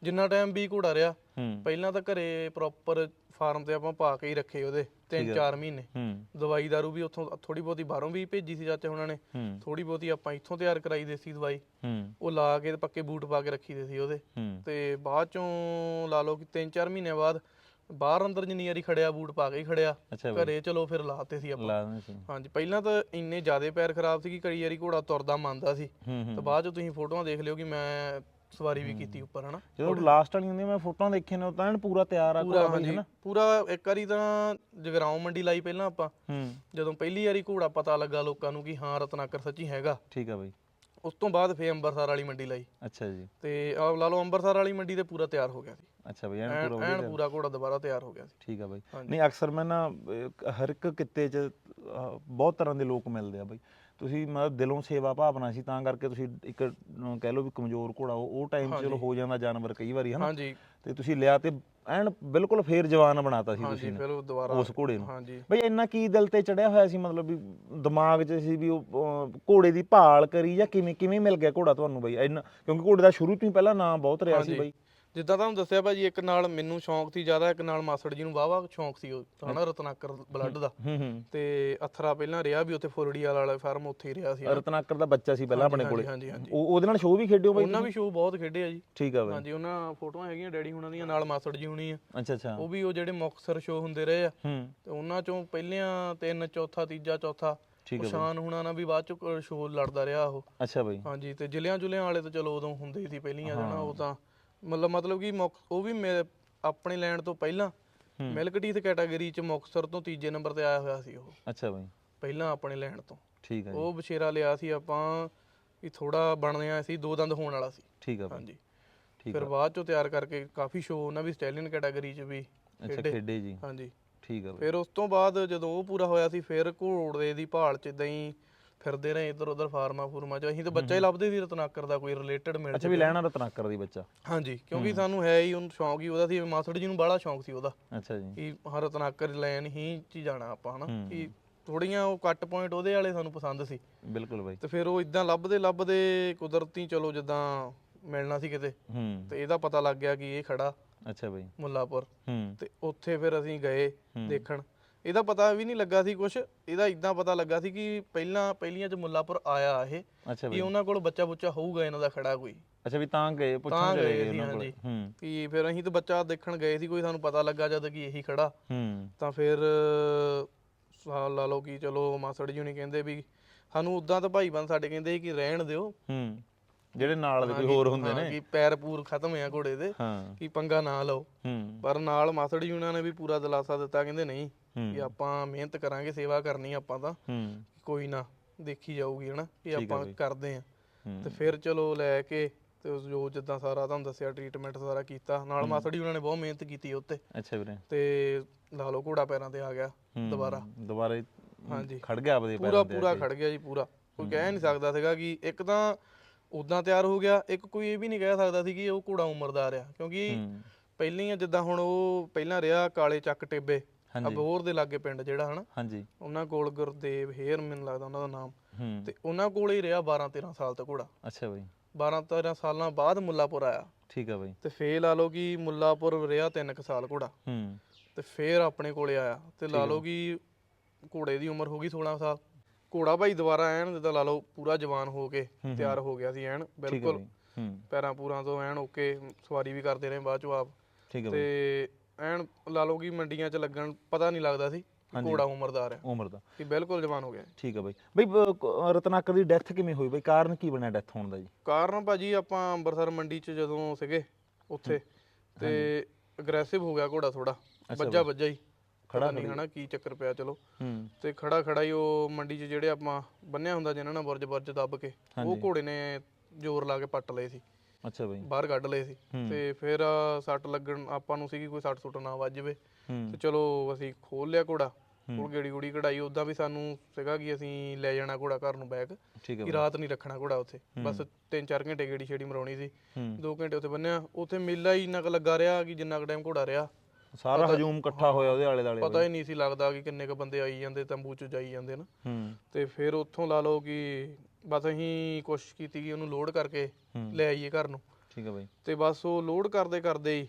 ਜਿੰਨਾ ਟਾਈਮ ਵੀ ਘੋੜਾ ਰਿਹਾ ਹੂੰ। ਪਹਿਲਾਂ ਤਾਂ ਘਰੇ ਪ੍ਰੋਪਰ ਫਾਰਮ ਤੇ ਆਪਾਂ ਪਾ ਕੇ ਹੀ ਰੱਖੇ ਉਹਦੇ 3-4 ਮਹੀਨੇ। ਹੂੰ। ਦਵਾਈ ਦਾਰੂ ਵੀ ਉੱਥੋਂ ਥੋੜੀ ਬਹੁਤੀ ਬਾਹਰੋਂ ਵੀ ਭੇਜੀ ਸੀ ਚਾਚੇ ਉਹਨਾਂ ਨੇ। ਹੂੰ। ਥੋੜੀ ਬਹੁਤੀ ਆਪਾਂ ਇੱਥੋਂ ਤਿਆਰ ਕਰਾਈ ਦੇਸੀ ਦਵਾਈ। ਹੂੰ। ਉਹ ਲਾ ਕੇ ਤੇ ਪੱਕੇ ਬੂਟ ਪਾ ਕੇ ਰੱਖੀ ਦੇ ਸੀ ਉਹਦੇ। ਹੂੰ। ਤੇ ਬਾਅਦ ਚੋਂ ਲਾ ਲਓ ਕਿ 3-4 ਮਹੀਨੇ ਬਾਅਦ ਬਾਹਰ ਅੰਦਰ ਜਿੰਨੀ ਵਾਰੀ ਖੜਿਆ ਬੂਟ ਪਾ ਕੇ ਹੀ ਖੜਿਆ। ਅੱਛਾ ਘਰੇ ਚਲੋ ਫਿਰ ਲਾਤੇ ਸੀ ਆਪਾਂ। ਲਾ ਦਿੰਦੇ ਸੀ। ਹਾਂਜੀ ਪਹਿਲਾਂ ਤਾਂ ਇੰਨੇ ਜ਼ਿਆਦੇ ਪੈਰ ਖਰਾਬ ਸੀ ਕਿ ਕਈ ਵਾਰੀ ਘੋੜਾ ਤੁਰਦਾ ਮੰਨਦਾ ਸੀ। ਹੂੰ ਹੂੰ। ਤੇ ਬਾਅਦ ਚ ਤੁਸੀਂ ਫੋਟੋਆਂ ਦੇਖ ਲਿਓ ਕਿ ਮੈਂ ਸਵਾਰੀ ਵੀ ਕੀਤੀ ਉੱਪਰ ਹਨਾ? ਜਦੋਂ ਲਾਸਟ ਵਾਲੀ ਹੁੰਦੀ ਆ, ਮੈਂ ਫੋਟੋਆਂ ਦੇਖੀਆਂ ਨੇ ਉਹ ਤਾਂ ਐਨ ਪੂਰਾ ਤਿਆਰ ਆ ਪੂਰਾ ਘੋੜਾ ਹਾਂਜੀ ਹਨਾ? ਪੂਰਾ ਇੱਕ ਵਾਰੀ ਤਾਂ ਜਗਰਾਉਂ ਮੰਡੀ ਲਾਈ ਪਹਿਲਾਂ ਆਪਾਂ। ਹੂੰ। ਜਦੋਂ ਪਹਿਲੀ ਵਾਰੀ ਘੋੜਾ ਪਤਾ ਲੱਗਾ ਲੋਕਾਂ ਨੂੰ ਕਿ ਹਾਂ ਰਤਨਾਕਰ ਸੱਚੀ ਹੈਗਾ। ਠੀਕ ਆ ਬਈ। ਉਸ ਤੋਂ ਬਾਅਦ ਫੇਰ ਅੰਬਰਸਰ ਵਾਲੀ ਮੰਡੀ ਲਾਈ। ਅੱਛਾ ਜੀ। ਤੇ ਆ ਲਾ ਲਓ ਅੰਬਰਸਰ ਵਾਲੀ ਮੰਡੀ ਤੇ ਪੂਰਾ ਤਿਆਰ ਹੋ ਗਿਆ ਸੀ। ਅੱਛਾ ਬਈ ਐਨ ਐਨ ਪੂਰਾ ਐਨ ਪੂਰਾ ਘੋੜਾ ਦੁਬਾਰਾ ਤਿਆਰ ਹੋ ਗਿਆ ਸੀ। ਠੀਕ ਆ ਬਾਈ। ਹਾਂਜੀ। ਨਹੀਂ ਅਕਸਰ ਮੈਂ ਨਾ ਅਹ, ਹਰ ਇੱਕ ਕਿੱਤੇ 'ਚ ਅਹ, ਬਹੁਤ ਤਰ੍ਹਾਂ ਦੇ ਲੋਕ ਮਿਲਦੇ ਆ ਬਾਈ। ਤੁਸੀਂ ਮਤਲਬ ਦਿਲੋਂ ਸੇਵਾ ਭਾਵਨਾ ਸੀ ਤਾਂ ਕਰਕੇ ਤੁਸੀਂ ਇੱਕ ਕਹਿ ਲਓ ਵੀ ਕਮਜ਼ੋਰ ਘੋੜਾ ਉਹ ਉਹ ਟਾਈਮ ਚਲੋ ਹੋ ਜਾਂਦਾ ਜਾਨਵਰ ਕਈ ਵਾਰੀ ਹਨਾ? ਹਾਂਜੀ। ਤੇ ਤੁਸੀਂ ਲਿਆ ਤੇ ਐਨ ਬਿਲਕੁਲ ਫੇਰ ਜਵਾਨ ਬਣਾਤਾ ਸੀ ਹਾਂਜੀ ਤੁਸੀਂ ਨੇ ਫਿਰ ਉਹ ਦੁਬਾਰਾ ਉਸ ਘੋੜੇ ਨੂੰ। ਹਾਂਜੀ। ਬਈ ਇੰਨਾ ਕੀ ਦਿਲ ਤੇ ਚੜਿਆ ਹੋਇਆ ਸੀ ਮਤਲਬ ਵੀ ਦਿਮਾਗ 'ਚ ਸੀ ਵੀ ਉਹ ਅਹ, ਘੋੜੇ ਦੀ ਭਾਲ ਕਰੀ ਜਾਂ ਕਿਵੇਂ ਕਿਵੇਂ ਮਿਲ ਗਿਆ ਘੋੜਾ ਤੁਹਾਨੂੰ ਬਈ? ਇੰਨਾ ਕਿਉਂਕਿ ਘੋੜੇ ਦਾ ਸ਼ੁਰੂ ਤੋਂ ਹੀ ਪਹਿਲਾਂ ਨਾਮ ਬਹੁਤ ਰਿਹਾ ਸੀ ਬਈ। ਜਿੱਦਾਂ ਤੁਹਾਨੂੰ ਦੱਸਿਆ ਭਾਜੀ ਇੱਕ ਨਾਲ ਮੈਨੂੰ ਸ਼ੌਂਕ ਸੀ ਜ਼ਿਆਦਾ ਇੱਕ ਨਾਲ ਮਾਸੜ ਜੀ ਨੂੰ ਵਾਵਾ ਸ਼ੌਂਕ ਸੀ ਉਹ ਹਨਾ ਰਤਨਾਕਰ ਬਲੱਡ ਦਾ। ਹੂੰ ਹੂੰ। ਤੇ ਅਥਰਾ ਪਹਿਲਾਂ ਰਿਹਾ ਵੀ ਉੱਥੇ ਫੁਰੜੀ ਵਾਲਾ ਫਾਰਮ ਉੱਥੇ ਹੀ ਰਿਹਾ ਸੀ। ਰਤਨਾਕਰ ਦਾ ਬੱਚਾ ਸੀ ਪਹਿਲਾਂ ਆਪਣੇ ਕੋਲੇ। ਹਾਂਜੀ ਹਾਂਜੀ। ਉਹ ਉਹਦੇ ਨਾਲ ਸ਼ੋਅ ਵੀ ਖੇਡਿਓ ਬਈ ਉਹਨਾਂ ਵੀ ਸ਼ੋਅ ਬਹੁਤ ਖੇਡੇ ਆ ਜੀ। ਠੀਕ ਆ ਬਈ ਹਾਂਜੀ ਉਹਨਾਂ ਫੋਟੋਆਂ ਹੈਗੀਆਂ ਡੈਡੀ ਹੁਣਾਂ ਦੀਆਂ ਨਾਲ ਮਾਸੜ ਜੀ ਹੁਣੀ ਆ। ਅੱਛਾ ਅੱਛਾ। ਉਹ ਵੀ ਉਹ ਜਿਹੜੇ ਮੁਕਤਸਰ ਸ਼ੋਅ ਹੁੰਦੇ ਰਹੇ ਆ। ਹੂੰ। ਤੇ ਉਹਨਾਂ ਚੋਂ ਪਹਿਲਿਆਂ ਤਿੰਨ ਚੌਥਾ ਤੀਜਾ ਚੌਥਾ ਠੀਕ ਸ਼ਾਨ ਹੁਣਾਂ ਨਾਲ ਵੀ ਬਾਅਦ ਚ ਸ਼ੋਅ ਲੜਦਾ ਰਿਹਾ ਉਹ। ਅੱਛਾ ਬਈ ਹਾਂਜੀ ਤੇ ਜ਼ਿਲ੍ਹਿਆਂ ਜੁਲਿਆਂ ਵਾਲੇ ਤਾਂ ਚਲੋ ਉਦੋਂ ਹੁੰਦੇ ਹੀ ਸੀ ਪਹਿਲੀਆਂ ਜਣਾ ਉਹ ਤਾਂ ਮਤਲਬ ਮਤਲਬ ਕਿ ਮੁੱਖ- ਉਹ ਵੀ ਮੇਰੇ ਆਪਣੇ ਲੈਣ ਤੋਂ ਪਹਿਲਾਂ ਮਿਲਕ ਟੀਥ ਕੈਟਾਗਰੀ ਚ ਮੁਕਤਸਰ ਤੋਂ ਤੀਜੇ ਨੰਬਰ ਤੇ ਆਇਆ ਹੋਇਆ ਸੀ ਉਹ। ਅੱਛਾ ਬਾਈ। ਪਹਿਲਾਂ ਆਪਣੇ ਲੈਣ ਤੋਂ। ਠੀਕ ਹੈ ਜੀ। ਉਹ ਬਸ਼ੇਰਾ ਲਿਆ ਸੀ ਆਪਾਂ ਵੀ ਥੋੜਾ ਬਣਿਆ ਸੀ ਦੋ ਦੰਦ ਹੋਣ ਵਾਲਾ ਸੀ। ਠੀਕ ਹੈ ਬਾਈ। ਹਾਂਜੀ। ਠੀਕ ਫਿਰ ਬਾਅਦ ਚੋਂ ਤਿਆਰ ਕਰਕੇ ਕਾਫੀ ਸ਼ੋਅ ਉਹਨਾਂ ਵੀ ਸਟੈਲੀਅਨ ਕੈਟਾਗਰੀ ਚ ਵੀ ਅੱਛਾ ਖੇਡੇ। ਖੇਡੇ ਜੀ। ਹਾਂਜੀ। ਠੀਕ ਹੈ ਬਾਈ। ਫਿਰ ਉਸ ਤੋਂ ਬਾਅਦ ਜਦੋਂ ਉਹ ਪੂਰਾ ਹੋਇਆ ਸੀ ਫਿਰ ਘੋੜੇ ਦੀ ਭਾਲ ਚ ਇਦਾਂ ਹੀ ਫਿਰਦੇ ਰਹੇ ਇੱਧਰ ਉੱਧਰ ਫਾਰਮਾਂ ਫੂਰਮਾਂ ਚ। ਅਸੀਂ ਤਾਂ ਬੱਚਾ ਹੀ ਲੱਭਦੇ ਸੀ ਰਤਨਾਕਰ ਦਾ ਕੋਈ ਰਿਲੇਟਡ ਮਿਲ ਅੱਛਾ ਵੀ ਲੈਣਾ ਰਤਨਾਕਰ ਦੀ ਬੱਚਾ? ਹਾਂਜੀ ਕਿਉਂਕਿ ਸਾਨੂੰ ਹੈ ਹੀ ਉਹਨੂੰ ਸ਼ੌਂਕ ਹੀ ਉਹਦਾ ਸੀ। ਮਾਸੜ ਜੀ ਨੂੰ ਬੜਾ ਸ਼ੌਂਕ ਸੀ ਉਹਦਾ। ਅੱਛਾ ਜੀ। ਕਿ ਹਰ ਰਤਨਾਕਰ ਲੈਣ ਹੀ ਚ ਜਾਣਾ ਆਪਾਂ ਹਨਾ। ਕਿ ਥੋੜੀਆਂ ਉਹ ਕੱਟ ਪੁਆਇੰਟ ਉਹਦੇ ਵਾਲੇ ਸਾਨੂੰ ਪਸੰਦ ਸੀ। ਬਿਲਕੁਲ ਬਾਈ। ਤੇ ਫਿਰ ਉਹ ਇਦਾਂ ਲੱਭਦੇ ਲੱਭਦੇ ਕੁਦਰਤੀ ਚਲੋ ਜਿੱਦਾਂ ਮਿਲਣਾ ਸੀ ਕਿਤੇ। ਤੇ ਇਹਦਾ ਪਤਾ ਲੱਗ ਗਿਆ ਕਿ ਇਹ ਖੜਾ ਅੱਛਾ ਬਾਈ। ਮੁੱਲਾਪੁਰ। ਤੇ ਉੱਥੇ ਫਿਰ ਅਸੀਂ ਗਏ ਦੇਖਣ। ਇਹਦਾ ਪਤਾ ਵੀ ਨਹੀਂ ਲੱਗਾ ਸੀ ਕੁਝ ਇਹਦਾ ਇਦਾਂ ਪਤਾ ਲੱਗਾ ਸੀ ਕਿ ਪਹਿਲਾਂ ਪਹਿਲੀਆਂ ਚ ਮੁੱਲਾਪੁਰ ਆਇਆ ਇਹ ਅੱਛਾ ਕਿ ਬਾਈ। ਉਹਨਾਂ ਕੋਲ ਬੱਚਾ ਬੁੱਚਾ ਹੋਊਗਾ ਇਹਨਾਂ ਦਾ ਖੜਾ ਕੋਈ। ਅੱਛਾ ਵੀ ਤਾਂ ਗਏ ਪੁੱਛਣ ਤਾਂ ਚਲੇ ਗਏ ਗਏ ਸੀ ਉਹਨਾਂ ਕੋਲ। ਹਾਂਜੀ। ਹੂੰ। ਕਿ ਫਿਰ ਅਸੀਂ ਤਾਂ ਬੱਚਾ ਦੇਖਣ ਗਏ ਸੀ ਕੋਈ ਸਾਨੂੰ ਪਤਾ ਲੱਗਾ ਜਦ ਕਿ ਇਹੀ ਖੜਾ। ਹੂੰ। ਤਾਂ ਫਿਰ ਸਾਲ ਲਾ ਲਓ ਕਿ ਚਲੋ ਮਾਸੜ ਜੀ ਨੇ ਕਹਿੰਦੇ ਵੀ ਸਾਨੂੰ ਉਦਾਂ ਤਾਂ ਭਾਈ ਬੰਦ ਸਾਡੇ ਕਹਿੰਦੇ ਸੀ ਕਿ ਰਹਿਣ ਦਿਓ। ਹੂੰ। ਜਿਹੜੇ ਨਾਲ ਦੇ ਕੋਈ ਹੋਰ ਹੁੰਦੇ ਹਾਂ, ਨੇ। ਕਿ ਪੈਰ ਪੂਰ ਖਤਮ ਆ ਘੋੜੇ ਦੇ ਹਾਂ। ਕਿ ਪੰਗਾ ਨਾ ਲਓ। ਹੂੰ। ਪਰ ਨਾਲ ਮਾਸੜ ਜੀ ਉਹਨਾਂ ਨੇ ਵੀ ਪੂਰਾ ਦਿਲਾਸਾ ਦਿੱਤਾ ਕਹਿੰਦੇ ਨਹੀਂ। ਕਿ ਆਪਾਂ ਮਿਹਨਤ ਕਰਾਂਗੇ ਸੇਵਾ ਕਰਨੀ ਆਪਾਂ ਤਾਂ। ਕੋਈ ਨਾ ਦੇਖੀ ਜਾਊਗੀ ਹਨਾ ਕਿ ਆਪਾਂ ਕਰਦੇ ਆ। ਤੇ ਫਿਰ ਚਲੋ ਲੈ ਕੇ ਤੇ ਉਸ ਜੋ ਜਿੱਦਾਂ ਸਾਰਾ ਤੁਹਾਨੂੰ ਦੱਸਿਆ ਟ੍ਰੀਟਮੈਂਟ ਸਾਰਾ ਕੀਤਾ। ਨਾਲ ਮਾਸੜ ਉਹਨਾਂ ਨੇ ਬਹੁਤ ਮਿਹਨਤ ਕੀਤੀ ਉੱਤੇ। ਅੱਛਾ ਵੀਰੇ। ਤੇ ਲਾ ਲਓ ਘੋੜਾ ਪੈਰਾਂ ਤੇ ਆ ਗਿਆ ਦੁਬਾਰਾ। ਦੁਬਾਰਾ ਹਾਂਜੀ। ਖੜ ਗਿਆ ਆਪਦੇ ਪੂਰਾ ਪੈਰਾਂ ਤੇ ਪੂਰਾ ਖੜ ਗਿਆ ਜੀ ਪੂਰਾ। ਕੋਈ ਕਹਿ ਨਹੀਂ ਸਕਦਾ ਸੀਗਾ ਕਿ ਇੱਕ ਤਾਂ ਉਦਾਂ ਤਿਆਰ ਹੋ ਗਿਆ ਇੱਕ ਕੋਈ ਇਹ ਵੀ ਨਹੀਂ ਕਹਿ ਸਕਦਾ ਸੀ ਕਿ ਉਹ ਘੋੜਾ ਉਮਰਦਾਰ ਆ ਕਿਉਂਕਿ ਪਹਿਲੀਆਂ ਜਿੱਦਾਂ ਹੁਣ ਉਹ ਪਹਿਲਾਂ ਰਿਹਾ ਕਾਲੇ ਚੱਕ ਟਿੱਬੇ। ਅਬੋਰ ਦੇ ਲਾਗੇ ਪਿੰਡ ਜਿਹੜਾ ਹਨਾ ਹਾਂਜੀ। ਉਹਨਾਂ ਕੋਲ ਗੁਰਦੇਵ ਹੇਰ ਮੈਨੂੰ ਲੱਗਦਾ ਉਹਨਾਂ ਦਾ ਨਾਮ। ਹੂੰ। ਤੇ ਉਹਨਾਂ ਕੋਲ ਹੀ ਰਿਹਾ 12 13 ਸਾਲ ਤੱਕ ਘੋੜਾ। ਅੱਛਾ ਬਾਈ। 12 13 ਸਾਲਾਂ ਬਾਅਦ ਮੁੱਲਾਪੁਰ ਆਇਆ। ਠੀਕ ਆ ਬਾਈ। ਤੇ ਫੇਰ ਲਾ ਲਓ ਕਿ ਮੁੱਲਾਪੁਰ ਰਿਹਾ 3 ਕੁ ਸਾਲ ਘੋੜਾ। ਹੂੰ। ਤੇ ਫੇਰ ਆਪਣੇ ਕੋਲੇ ਆਇਆ। ਤੇ ਲਾ ਲਓ ਕਿ ਘੋੜੇ ਦੀ ਉਮਰ ਹੋ ਗਈ 16 ਸਾਲ। ਘੋੜਾ ਭਾਈ ਦੁਬਾਰਾ ਐਨ ਜਿੱਦਾਂ ਲਾ ਲਓ ਪੂਰਾ ਜਵਾਨ ਹੋ ਕੇ ਤਿਆਰ ਹੋ ਗਿਆ ਸੀ ਐਨ ਬਿਲਕੁਲ ਹੂੰ। ਪੈਰਾਂ ਪੂਰਾਂ ਤੋਂ ਐਨ ਓਕੇ ਸਵਾਰੀ ਵੀ ਕਰਦੇ ਰਹੇ ਬਾਅਦ ਚੋਂ ਆਪ। ਠੀਕ ਬਾਈ ਤੇ ਐਨ ਲਾ ਲਓ ਕਿ ਮੰਡੀਆਂ 'ਚ ਲੱਗਣ ਪਤਾ ਨਹੀਂ ਲੱਗਦਾ ਸੀ ਕਿ ਘੋੜਾ ਉਮਰਦਾਰ ਹੈ। ਉਮਰ ਦਾ। ਕਿ ਬਿਲਕੁਲ ਜਵਾਨ ਹੋ ਗਿਆ ਠੀਕ ਆ ਬਾਈ। ਬਈ ਬ- ਕ- ਰਤਨਾਕਰ ਦੀ ਡੈਥ ਕਿਵੇਂ ਹੋਈ ਬਈ? ਕਾਰਨ ਕੀ ਬਣਿਆ ਡੈਥ ਹੋਣ ਦਾ ਜੀ? ਕਾਰਨ ਭਾਜੀ ਆਪਾਂ ਅੰਮ੍ਰਿਤਸਰ ਮੰਡੀ 'ਚ ਜਦੋਂ ਸੀਗੇ ਉੱਥੇ ਤੇ ਅਗਰੈਸਿਵ ਹੋ ਗਿਆ ਘੋੜਾ ਥੋੜਾ ਵੱਜਾ ਵੱਜਾ ਹੀ। ਖੜਾ ਨਹੀਂ ਹਨਾ ਕੀ ਚੱਕਰ ਪਿਆ ਚਲੋ। ਹੂੰ। ਤੇ ਖੜਾ ਖੜਾ ਹੀ ਉਹ ਮੰਡੀ 'ਚ ਜਿਹੜੇ ਆਪਾਂ ਬੰਨਿਆ ਹੁੰਦਾ ਜਿਹਨਾਂ ਨਾਲ ਬੁਰਜ ਬੁਰਜ ਦੱਬ ਕੇ ਉਹ ਘੋੜੇ ਨੇ ਜ਼ੋਰ ਲਾ ਕੇ ਪੱਟ ਲਏ ਸੀ। ਅੱਛਾ ਬਾਈ। ਬਾਹਰ ਕੱਢ ਲਏ ਸੀ। ਤੇ ਫਿਰ ਸੱਟ ਲੱਗਣ ਆਪਾਂ ਨੂੰ ਸੀਗੀ ਕੋਈ ਸੱਟ ਸੁੱਟ ਨਾ ਵੱਜ ਜਾਵੇ ਤੇ ਚਲੋ ਅਸੀਂ ਖੋਲ ਲਿਆ ਘੋੜਾ। ਉਹ ਗੇੜੀ ਗੁੜੀ ਕਢਾਈ ਉਦਾਂ ਵੀ ਸਾਨੂੰ ਸੀਗਾ ਕਿ ਅਸੀਂ ਲੈ ਜਾਣਾ ਘੋੜਾ ਘਰ ਨੂੰ ਬੈਗ ਕਿ ਰਾਤ ਨਹੀਂ ਰੱਖਣਾ ਘੋੜਾ ਉੱਥੇ। ਬਸ 3-4 ਘੰਟੇ ਗੇੜੀ ਛੇੜੀ ਮਰਾਉਣੀ ਸੀ। ਹੂੰ। 2 ਘੰਟੇ ਉੱਥੇ ਬੰਨਿਆ। ਉੱਥੇ ਮੇਲਾ ਹੀ ਇੰਨਾ ਕੁ ਲੱਗਾ ਰਿਹਾ ਕਿ ਜਿੰਨਾ ਕੁ ਟਾਈਮ ਘੋੜਾ ਰਿਹਾ। ਸਾਰਾ ਹਜੂਮ ਇਕੱਠਾ ਹੋਇਆ ਉਹਦੇ ਆਲੇ ਦਾਲੇ ਪਤਾ ਹੀ ਨਹੀਂ ਸੀ ਲੱਗਦਾ ਕਿ ਕਿੰਨੇ ਕ ਬੰਦੇ ਆਈ ਜਾਂਦੇ ਤੰਬੂ ਚ ਜਾਈ ਜਾਂਦੇ ਨਾ। ਤੇ ਫਿਰ ਉੱਥੋਂ ਲਾ ਲਓ ਕਿ ਬਸ ਅਸੀਂ ਕੋਸ਼ਿਸ਼ ਕੀਤੀ ਕਿ ਉਹਨੂੰ ਲੋਡ ਕਰਕੇ ਲੈ ਆਈਏ ਘਰ ਨੂੰ। ਠੀਕ ਬਾਈ। ਤੇ ਬਸ ਉਹ ਲੋਡ ਕਰਦੇ ਕਰਦੇ ਹੀ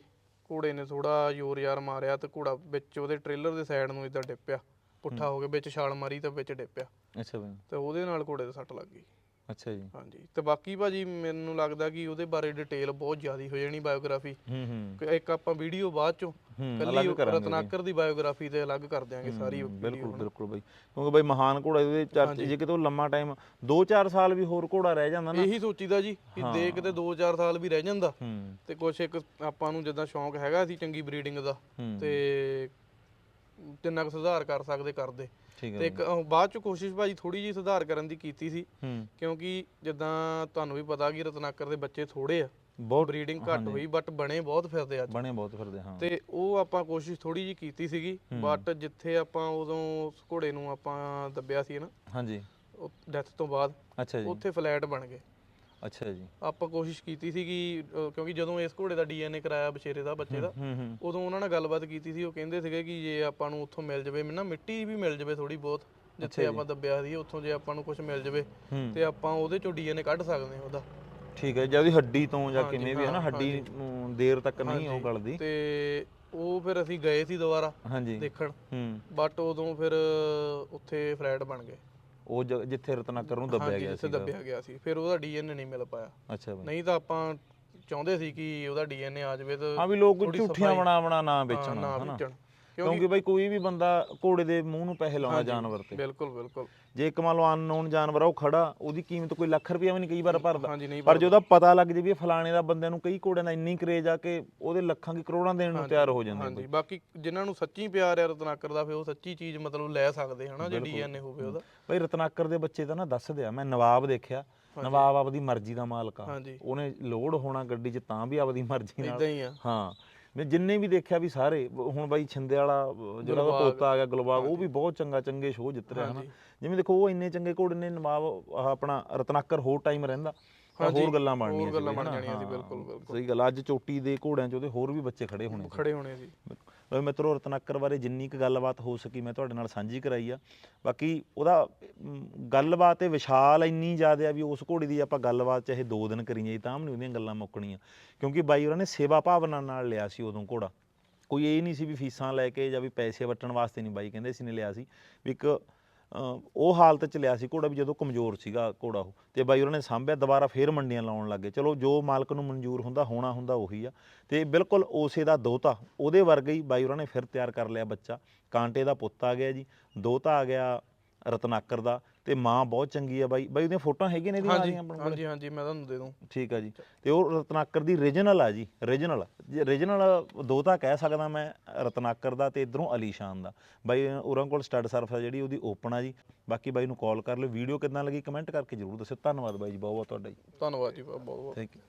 ਘੋੜੇ ਨੇ ਥੋੜਾ ਜ਼ੋਰ ਯਾਰ ਮਾਰਿਆ ਤੇ ਘੋੜਾ ਵਿੱਚ ਉਹਦੇ ਟ੍ਰੇਲਰ ਦੇ ਸਾਈਡ ਨੂੰ ਇਦਾਂ ਡਿੱਪਿਆ ਪੁੱਠਾ ਹੋ। ਕੇ ਵਿੱਚ ਛਾਲ ਮਾਰੀ ਤੇ ਵਿੱਚ ਡਿੱਪਿਆ ਅੱਛਾ ਬਾਈ। ਤੇ ਉਹਦੇ ਨਾਲ ਘੋੜੇ ਦੇ ਸੱਟ ਲੱਗ ਗਈ। ਅੱਛਾ ਜੀ। ਹਾਂਜੀ। ਤੇ ਬਾਕੀ ਭਾਜੀ ਮੈਨੂੰ ਲੱਗਦਾ ਕਿ ਉਹਦੇ ਬਾਰੇ ਡਿਟੇਲ ਬਹੁਤ ਜ਼ਿਆਦੀ ਹੋ ਜਾਣੀ ਬਾਇਓਗ੍ਰਾਫੀ ਹੂੰ ਹੂੰ। ਇੱਕ ਆਪਾਂ ਵੀਡੀਓ ਬਾਅਦ ਚੋਂ ਕੱਲੀ ਰਤਨਾਕਰ ਦੀ ਬਾਇਓਗ੍ਰਾਫੀ ਤੇ ਅਲੱਗ ਕਰ ਦਿਆਂਗੇ ਸਾਰੀ ਬਿਲਕੁਲ ਬਿਲਕੁਲ ਬਾਈ। ਕਿਉਂਕਿ ਬਾਈ ਮਹਾਨ ਘੋੜਾ ਇਹਦੇ ਚਰਚੇ ਜੇ ਕਿਤੇ ਉਹ ਲੰਮਾ ਟਾਈਮ 2-4 ਸਾਲ ਵੀ ਹੋਰ ਘੋੜਾ ਰਹਿ ਜਾਂਦਾ ਨਾ। ਇਹੀ ਸੋਚੀਦਾ ਜੀ ਕਿ ਦੇ ਕਿਤੇ 2-4 ਸਾਲ ਵੀ ਰਹਿ ਜਾਂਦਾ। ਤੇ ਕੁਛ ਇੱਕ ਆਪਾਂ ਨੂੰ ਜਿੱਦਾਂ ਸ਼ੌਂਕ ਹੈਗਾ ਸੀ ਚੰਗੀ ਬਰੀਡਿੰਗ ਦਾ। ਤੇ ਜਿੰਨਾ ਕੁ ਸੁਧਾਰ ਕਰ ਸਕਦੇ ਕਰਦੇ। ਤੇ ਇੱਕ ਅਹ, ਬਾਅਦ ਚ ਕੋਸ਼ਿਸ਼ ਭਾਜੀ ਥੋੜੀ ਜੀ ਸੁਧਾਰ ਕਰਨ ਦੀ ਕੀਤੀ ਸੀ। ਹੂੰ। ਕਿਉਂਕਿ ਜਿੱਦਾਂ ਤੁਹਾਨੂੰ ਵੀ ਪਤਾ ਕਿ ਰਤਨਾਕਰ ਦੇ ਬੱਚੇ ਥੋੜੇ ਆ। ਬਹੁਤ ਬਰੀਡਿੰਗ ਘੱਟ ਹੋਈ ਬਟ ਬਣੇ ਬਹੁਤ ਫਿਰਦੇ ਅੱਜ। ਬਣੇ ਬਹੁਤ ਫਿਰਦੇ ਹਾਂ। ਤੇ ਉਹ ਆਪਾਂ ਕੋਸ਼ਿਸ਼ ਥੋੜੀ ਜੀ ਕੀਤੀ ਸੀਗੀ ਬਟ ਜਿੱਥੇ ਆਪਾਂ ਉਦੋਂ ਉਸ ਘੋੜੇ ਨੂੰ ਆਪਾਂ ਦੱਬਿਆ ਸੀ ਨਾ ਹਾਂਜੀ। ਡੈਥ ਤੋਂ ਬਾਅਦ ਅੱਛਾ ਜੀ। ਉੱਥੇ ਫਲੈਟ ਬਣ ਗਏ। ਅੱਛਾ ਜੀ। ਆਪਾਂ ਕੋਸ਼ਿਸ਼ ਕੀਤੀ ਸੀ ਕਿ ਕਿਉਂਕਿ ਜਦੋਂ ਇਸ ਘੋੜੇ ਦਾ ਡੀਐਨਏ ਕਰਾਇਆ ਬਛੇਰੇ ਦਾ ਬੱਚੇ ਦਾ ਹੂੰ ਹੂੰ। ਉਦੋਂ ਉਹਨਾਂ ਨਾਲ ਗੱਲਬਾਤ ਕੀਤੀ ਸੀ। ਉਹ ਕਹਿੰਦੇ ਸੀਗੇ ਕਿ ਜੇ ਆਪਾਂ ਨੂੰ ਉੱਥੋਂ ਮਿਲ ਜਵੇ ਨਾ ਮਿੱਟੀ ਵੀ ਮਿਲ ਜਵੇ ਥੋੜੀ ਬਹੁਤ ਜਿੱਥੇ ਆਪਾਂ ਦੱਬਿਆ ਸੀ ਉੱਥੋਂ ਜੇ ਆਪਾਂ ਨੂੰ ਕੁਝ ਮਿਲ ਜਵੇ। ਤੇ ਆਪਾਂ ਉਹਦੇ ਚੋਂ ਡੀਐਨਏ ਕੱਢ ਸਕਦੇ ਹਾਂ ਉਹਦਾ। ਠੀਕ ਹੈ ਜਦ ਹੱਡੀ ਤੋਂ ਜਾਂ ਕਿਵੇਂ ਵੀ ਹੈ ਨਾ ਹੱਡੀ ਨੂੰ ਦੇਰ ਤੱਕ ਨਹੀਂ ਉਹ ਗਲਦੀ। ਤੇ ਉਹ ਫਿਰ ਅਸੀਂ ਗਏ ਸੀ ਦੁਬਾਰਾ ਦੇਖਣ। ਹੂੰ। ਬਟ ਉਦੋਂ ਫਿਰ ਉੱਥੇ ਫਲੈਟ ਬਣ ਗਏ। ਉਹ ਜ- ਜਿੱਥੇ ਰਤਨਾਕਰ ਨੂੰ ਦੱਬਿਆ ਹਾਂਜੀ ਗਿਆ ਜਿੱਥੇ ਸੀ ਦੱਬਿਆ ਗਿਆ ਸੀ। ਫਿਰ ਉਹਦਾ ਡੀਐਨਏ ਨਹੀਂ ਮਿਲ ਪਾਇਆ। ਅੱਛਾ ਬਾਈ। ਨਹੀਂ ਤਾਂ ਆਪਾਂ ਚਾਹੁੰਦੇ ਸੀ ਕਿ ਉਹਦਾ ਡੀਐਨਏ ਆ ਜਾਵੇ ਤਾਂ ਹਾਂ ਵੀ ਲੋਕ ਝੂਠੀਆਂ ਬਣਾ ਬਣਾ ਨਾ ਹਾਂ, ਵੇਚਣ ਨਾ ਹਨਾ? ਵੇਚਣ। ਕਿਉਂਕਿ ਬਾਈ ਕੋਈ ਵੀ ਬੰਦਾ ਘੋੜੇ ਦੇ ਮੂੰਹ ਨੂੰ ਪੈਸੇ ਲਾਉਂਦਾ ਜਾਨਵਰ ਤੇ। ਬਿਲਕੁਲ ਬਿਲਕੁਲ। ਜੇ ਇੱਕ ਮੰਨ ਲਓ ਅਨਨੋਨ ਜਾਨਵਰ ਆ ਉਹ ਖੜਾ ਉਹਦੀ ਕੀਮਤ ਕੋਈ ਲੱਖ ਰੁਪਇਆ ਵੀ ਨਹੀਂ ਕਈ ਵਾਰ ਭਰਦਾ। ਪਰ ਜਦੋਂ ਪਤਾ ਲੱਗ ਜੇ ਵੀ ਫਲਾਣੇ ਦਾ ਬੰਦਿਆਂ ਨੂੰ ਕਈ ਘੋੜਿਆਂ ਦਾ ਇੰਨੀ ਕਰੇਜ ਆ ਕਿ ਉਹਦੇ ਲੱਖਾਂ ਕੀ ਕਰੋੜਾਂ ਦੇਣ ਨੂੰ ਤਿਆਰ ਹੋ ਜਾਂਦੇ ਹਾਂਜੀ ਬਾਕੀ ਜਿਨ੍ਹਾਂ ਨੂੰ ਸੱਚੀ ਪਿਆਰ ਹੈ ਰਤਨਾਕਰ ਦਾ ਫਿਰ ਉਹ ਸੱਚੀ ਚੀਜ਼ ਮਤਲਬ ਲੈ ਸਕਦੇ ਹਨਾ ਜੇ ਡੀਐਨਏ ਹੋਵੇ ਉਹਦਾ। ਬਈ ਰਤਨਾਕਰ ਦੇ ਬੱਚੇ ਤਾਂ ਨਾ ਦੱਸਦੇ ਆ ਮੈਂ ਨਵਾਬ ਦੇਖਿਆ ਨਵਾਬ ਆਪਦੀ ਮਰਜ਼ੀ ਦਾ ਮਾਲਕ ਆ। ਉਹਨੇ ਲੋਡ ਹੋਣਾ ਗੱਡੀ 'ਚ ਤਾਂ ਵੀ ਆਪਦੀ ਮਰਜ਼ੀ ਨਾਲ। ਇਦਾਂ ਹੀ ਆ। ਹਾਂ ਮੈਂ ਜਿੰਨੇ ਵੀ ਦੇਖਿਆ ਵੀ ਸਾਰੇ ਹੁਣ ਬਾਈ ਛਿੰਦੇ ਵਾਲਾ ਜਿਹੜਾ ਉਹਦਾ ਤੋਤਾ ਆ ਗਿਆ ਗੁਲਬਾਗ ਉਹ ਵੀ ਬਹੁਤ ਚੰਗਾ ਚੰਗੇ ਸ਼ੋਅ ਜਿੱਤ ਰਿਹਾ ਹਨਾ। ਜਿਵੇਂ ਦੇਖੋ ਉਹ ਇੰਨੇ ਚੰਗੇ ਘੋੜੇ ਨੇ ਨਵਾਬ ਆਪਣਾ ਰਤਨਾਕਰ ਹੋਰ ਟਾਈਮ ਰਹਿੰਦਾ। ਹੋਰ ਗੱਲਾਂ ਬਣਨੀਆਂ ਹੋਰ ਗੱਲਾਂ ਸੀ ਬਣ ਹਨਾ? ਜਾਣੀਆਂ ਸੀ ਹਾਂ, ਬਿਲਕੁਲ ਬਿਲਕੁਲ। ਸਹੀ ਗੱਲ ਅੱਜ ਚੋਟੀ ਦੇ ਘੋੜਿਆਂ 'ਚ ਉਹਦੇ ਹੋਰ ਵੀ ਬੱਚੇ ਖੜੇ ਹੋਣੇ ਸੀ। ਖੜੇ ਹੋਣੇ ਸੀ। ਬਈ ਮਿੱਤਰੋ ਰਤਨਾਕਰ ਬਾਰੇ ਜਿੰਨੀ ਕੁ ਗੱਲਬਾਤ ਹੋ ਸਕੀ ਮੈਂ ਤੁਹਾਡੇ ਨਾਲ ਸਾਂਝੀ ਕਰਾਈ ਆ। ਬਾਕੀ ਉਹਦਾ ਗੱਲਬਾਤ ਇਹ ਵਿਸ਼ਾਲ ਇੰਨੀ ਜ਼ਿਆਦਾ ਆ ਵੀ ਉਸ ਘੋੜੀ ਦੀ ਆਪਾਂ ਗੱਲਬਾਤ ਚਾਹੇ 2 ਦਿਨ ਕਰੀ ਜਾਈ ਤਾਂ ਵੀ ਨਹੀਂ ਉਹਦੀਆਂ ਗੱਲਾਂ ਮੁੱਕਣੀਆਂ। ਕਿਉਂਕਿ ਬਾਈ ਉਹਨਾਂ ਨੇ ਸੇਵਾ ਭਾਵਨਾ ਨਾਲ ਲਿਆ ਸੀ ਉਦੋਂ ਘੋੜਾ। ਕੋਈ ਇਹ ਨਹੀਂ ਸੀ ਵੀ ਫੀਸਾਂ ਲੈ ਕੇ ਜਾਂ ਵੀ ਪੈਸੇ ਵਟਣ ਵਾਸਤੇ ਨਹੀਂ ਬਾਈ ਕਹਿੰਦੇ ਸੀ ਨੇ ਲਿਆ ਸੀ। ਵੀ ਇੱਕ ਉਹ ਹਾਲਤ ਚ ਲਿਆ ਸੀ ਘੋੜਾ ਵੀ ਜਦੋਂ ਕਮਜ਼ੋਰ ਸੀਗਾ ਘੋੜਾ ਉਹ। ਤੇ ਬਾਈ ਉਹਨਾਂ ਨੇ ਸਾਂਭਿਆ, ਦੁਬਾਰਾ ਫੇਰ ਮੰਡੀਆਂ ਲਾਉਣ ਲੱਗੇ। ਚਲੋ, ਜੋ ਮਾਲਕ ਨੂੰ ਮਨਜ਼ੂਰ ਹੁੰਦਾ, ਹੋਣਾ ਹੁੰਦਾ ਉਹੀ ਆ। ਤੇ ਬਿਲਕੁਲ ਉਸੇ ਦਾ ਦੋਤਾ, ਉਹਦੇ ਵਰਗਾ ਹੀ ਬਾਈ ਉਹਨਾਂ ਨੇ ਫਿਰ ਤਿਆਰ ਕਰ ਲਿਆ ਬੱਚਾ। ਕਾਂਟੇ ਦਾ ਪੁੱਤ ਆ ਗਿਆ ਜੀ, ਦੋਤਾ ਆ ਗਿਆ ਰਤਨਾਕਰ ਦਾ। ਤੇ ਮਾਂ ਬਹੁਤ ਚੰਗੀ ਆ ਬਾਈ। ਬਾਈ ਉਹਦੀਆਂ ਫੋਟੋਆਂ ਹੈਗੀਆਂ ਨੇ ਇਹਦੀਆਂ ਹਾਂਜੀ ਸਾਰੀਆਂ ਆਪਣੇ ਕੋਲ? ਹਾਂਜੀ ਹਾਂਜੀ ਮੈਂ ਤੁਹਾਨੂੰ ਦੇ ਦੂੰ। ਠੀਕ ਆ ਜੀ। ਤੇ ਉਹ ਰਤਨਾਕਰ ਦੀ ਰੀਜਨਲ ਆ ਜੀ ਰੀਜਨਲ। ਜੇ ਰੀਜਨਲ ਦੋ ਤਾਂ ਕਹਿ ਸਕਦਾ ਮੈਂ ਰਤਨਾਕਰ ਦਾ ਤੇ ਇਧਰੋਂ ਅਲੀਸ਼ਾਨ ਦਾ। ਬਾਈ ਉਹਨਾਂ ਕੋਲ ਸਟੱਡ ਸਰਫ ਆ ਜਿਹੜੀ ਉਹਦੀ ਓਪਨ ਆ ਜੀ। ਬਾਕੀ ਬਾਈ ਨੂੰ ਕਾਲ ਕਰ ਲਿਓ। ਵੀਡੀਓ ਕਿਦਾਂ ਲੱਗੀ ਕਮੈਂਟ ਕਰਕੇ ਜਰੂਰ ਦੱਸਿਓ। ਧੰਨਵਾਦ ਬਾਈ ਜੀ ਬਹੁਤ ਬਹੁਤ ਤੁਹਾਡਾ ਜੀ। ਧੰਨਵਾਦ ਜੀ ਬਹੁਤ ਬਹੁਤ ਥੈਂਕ ਯੂ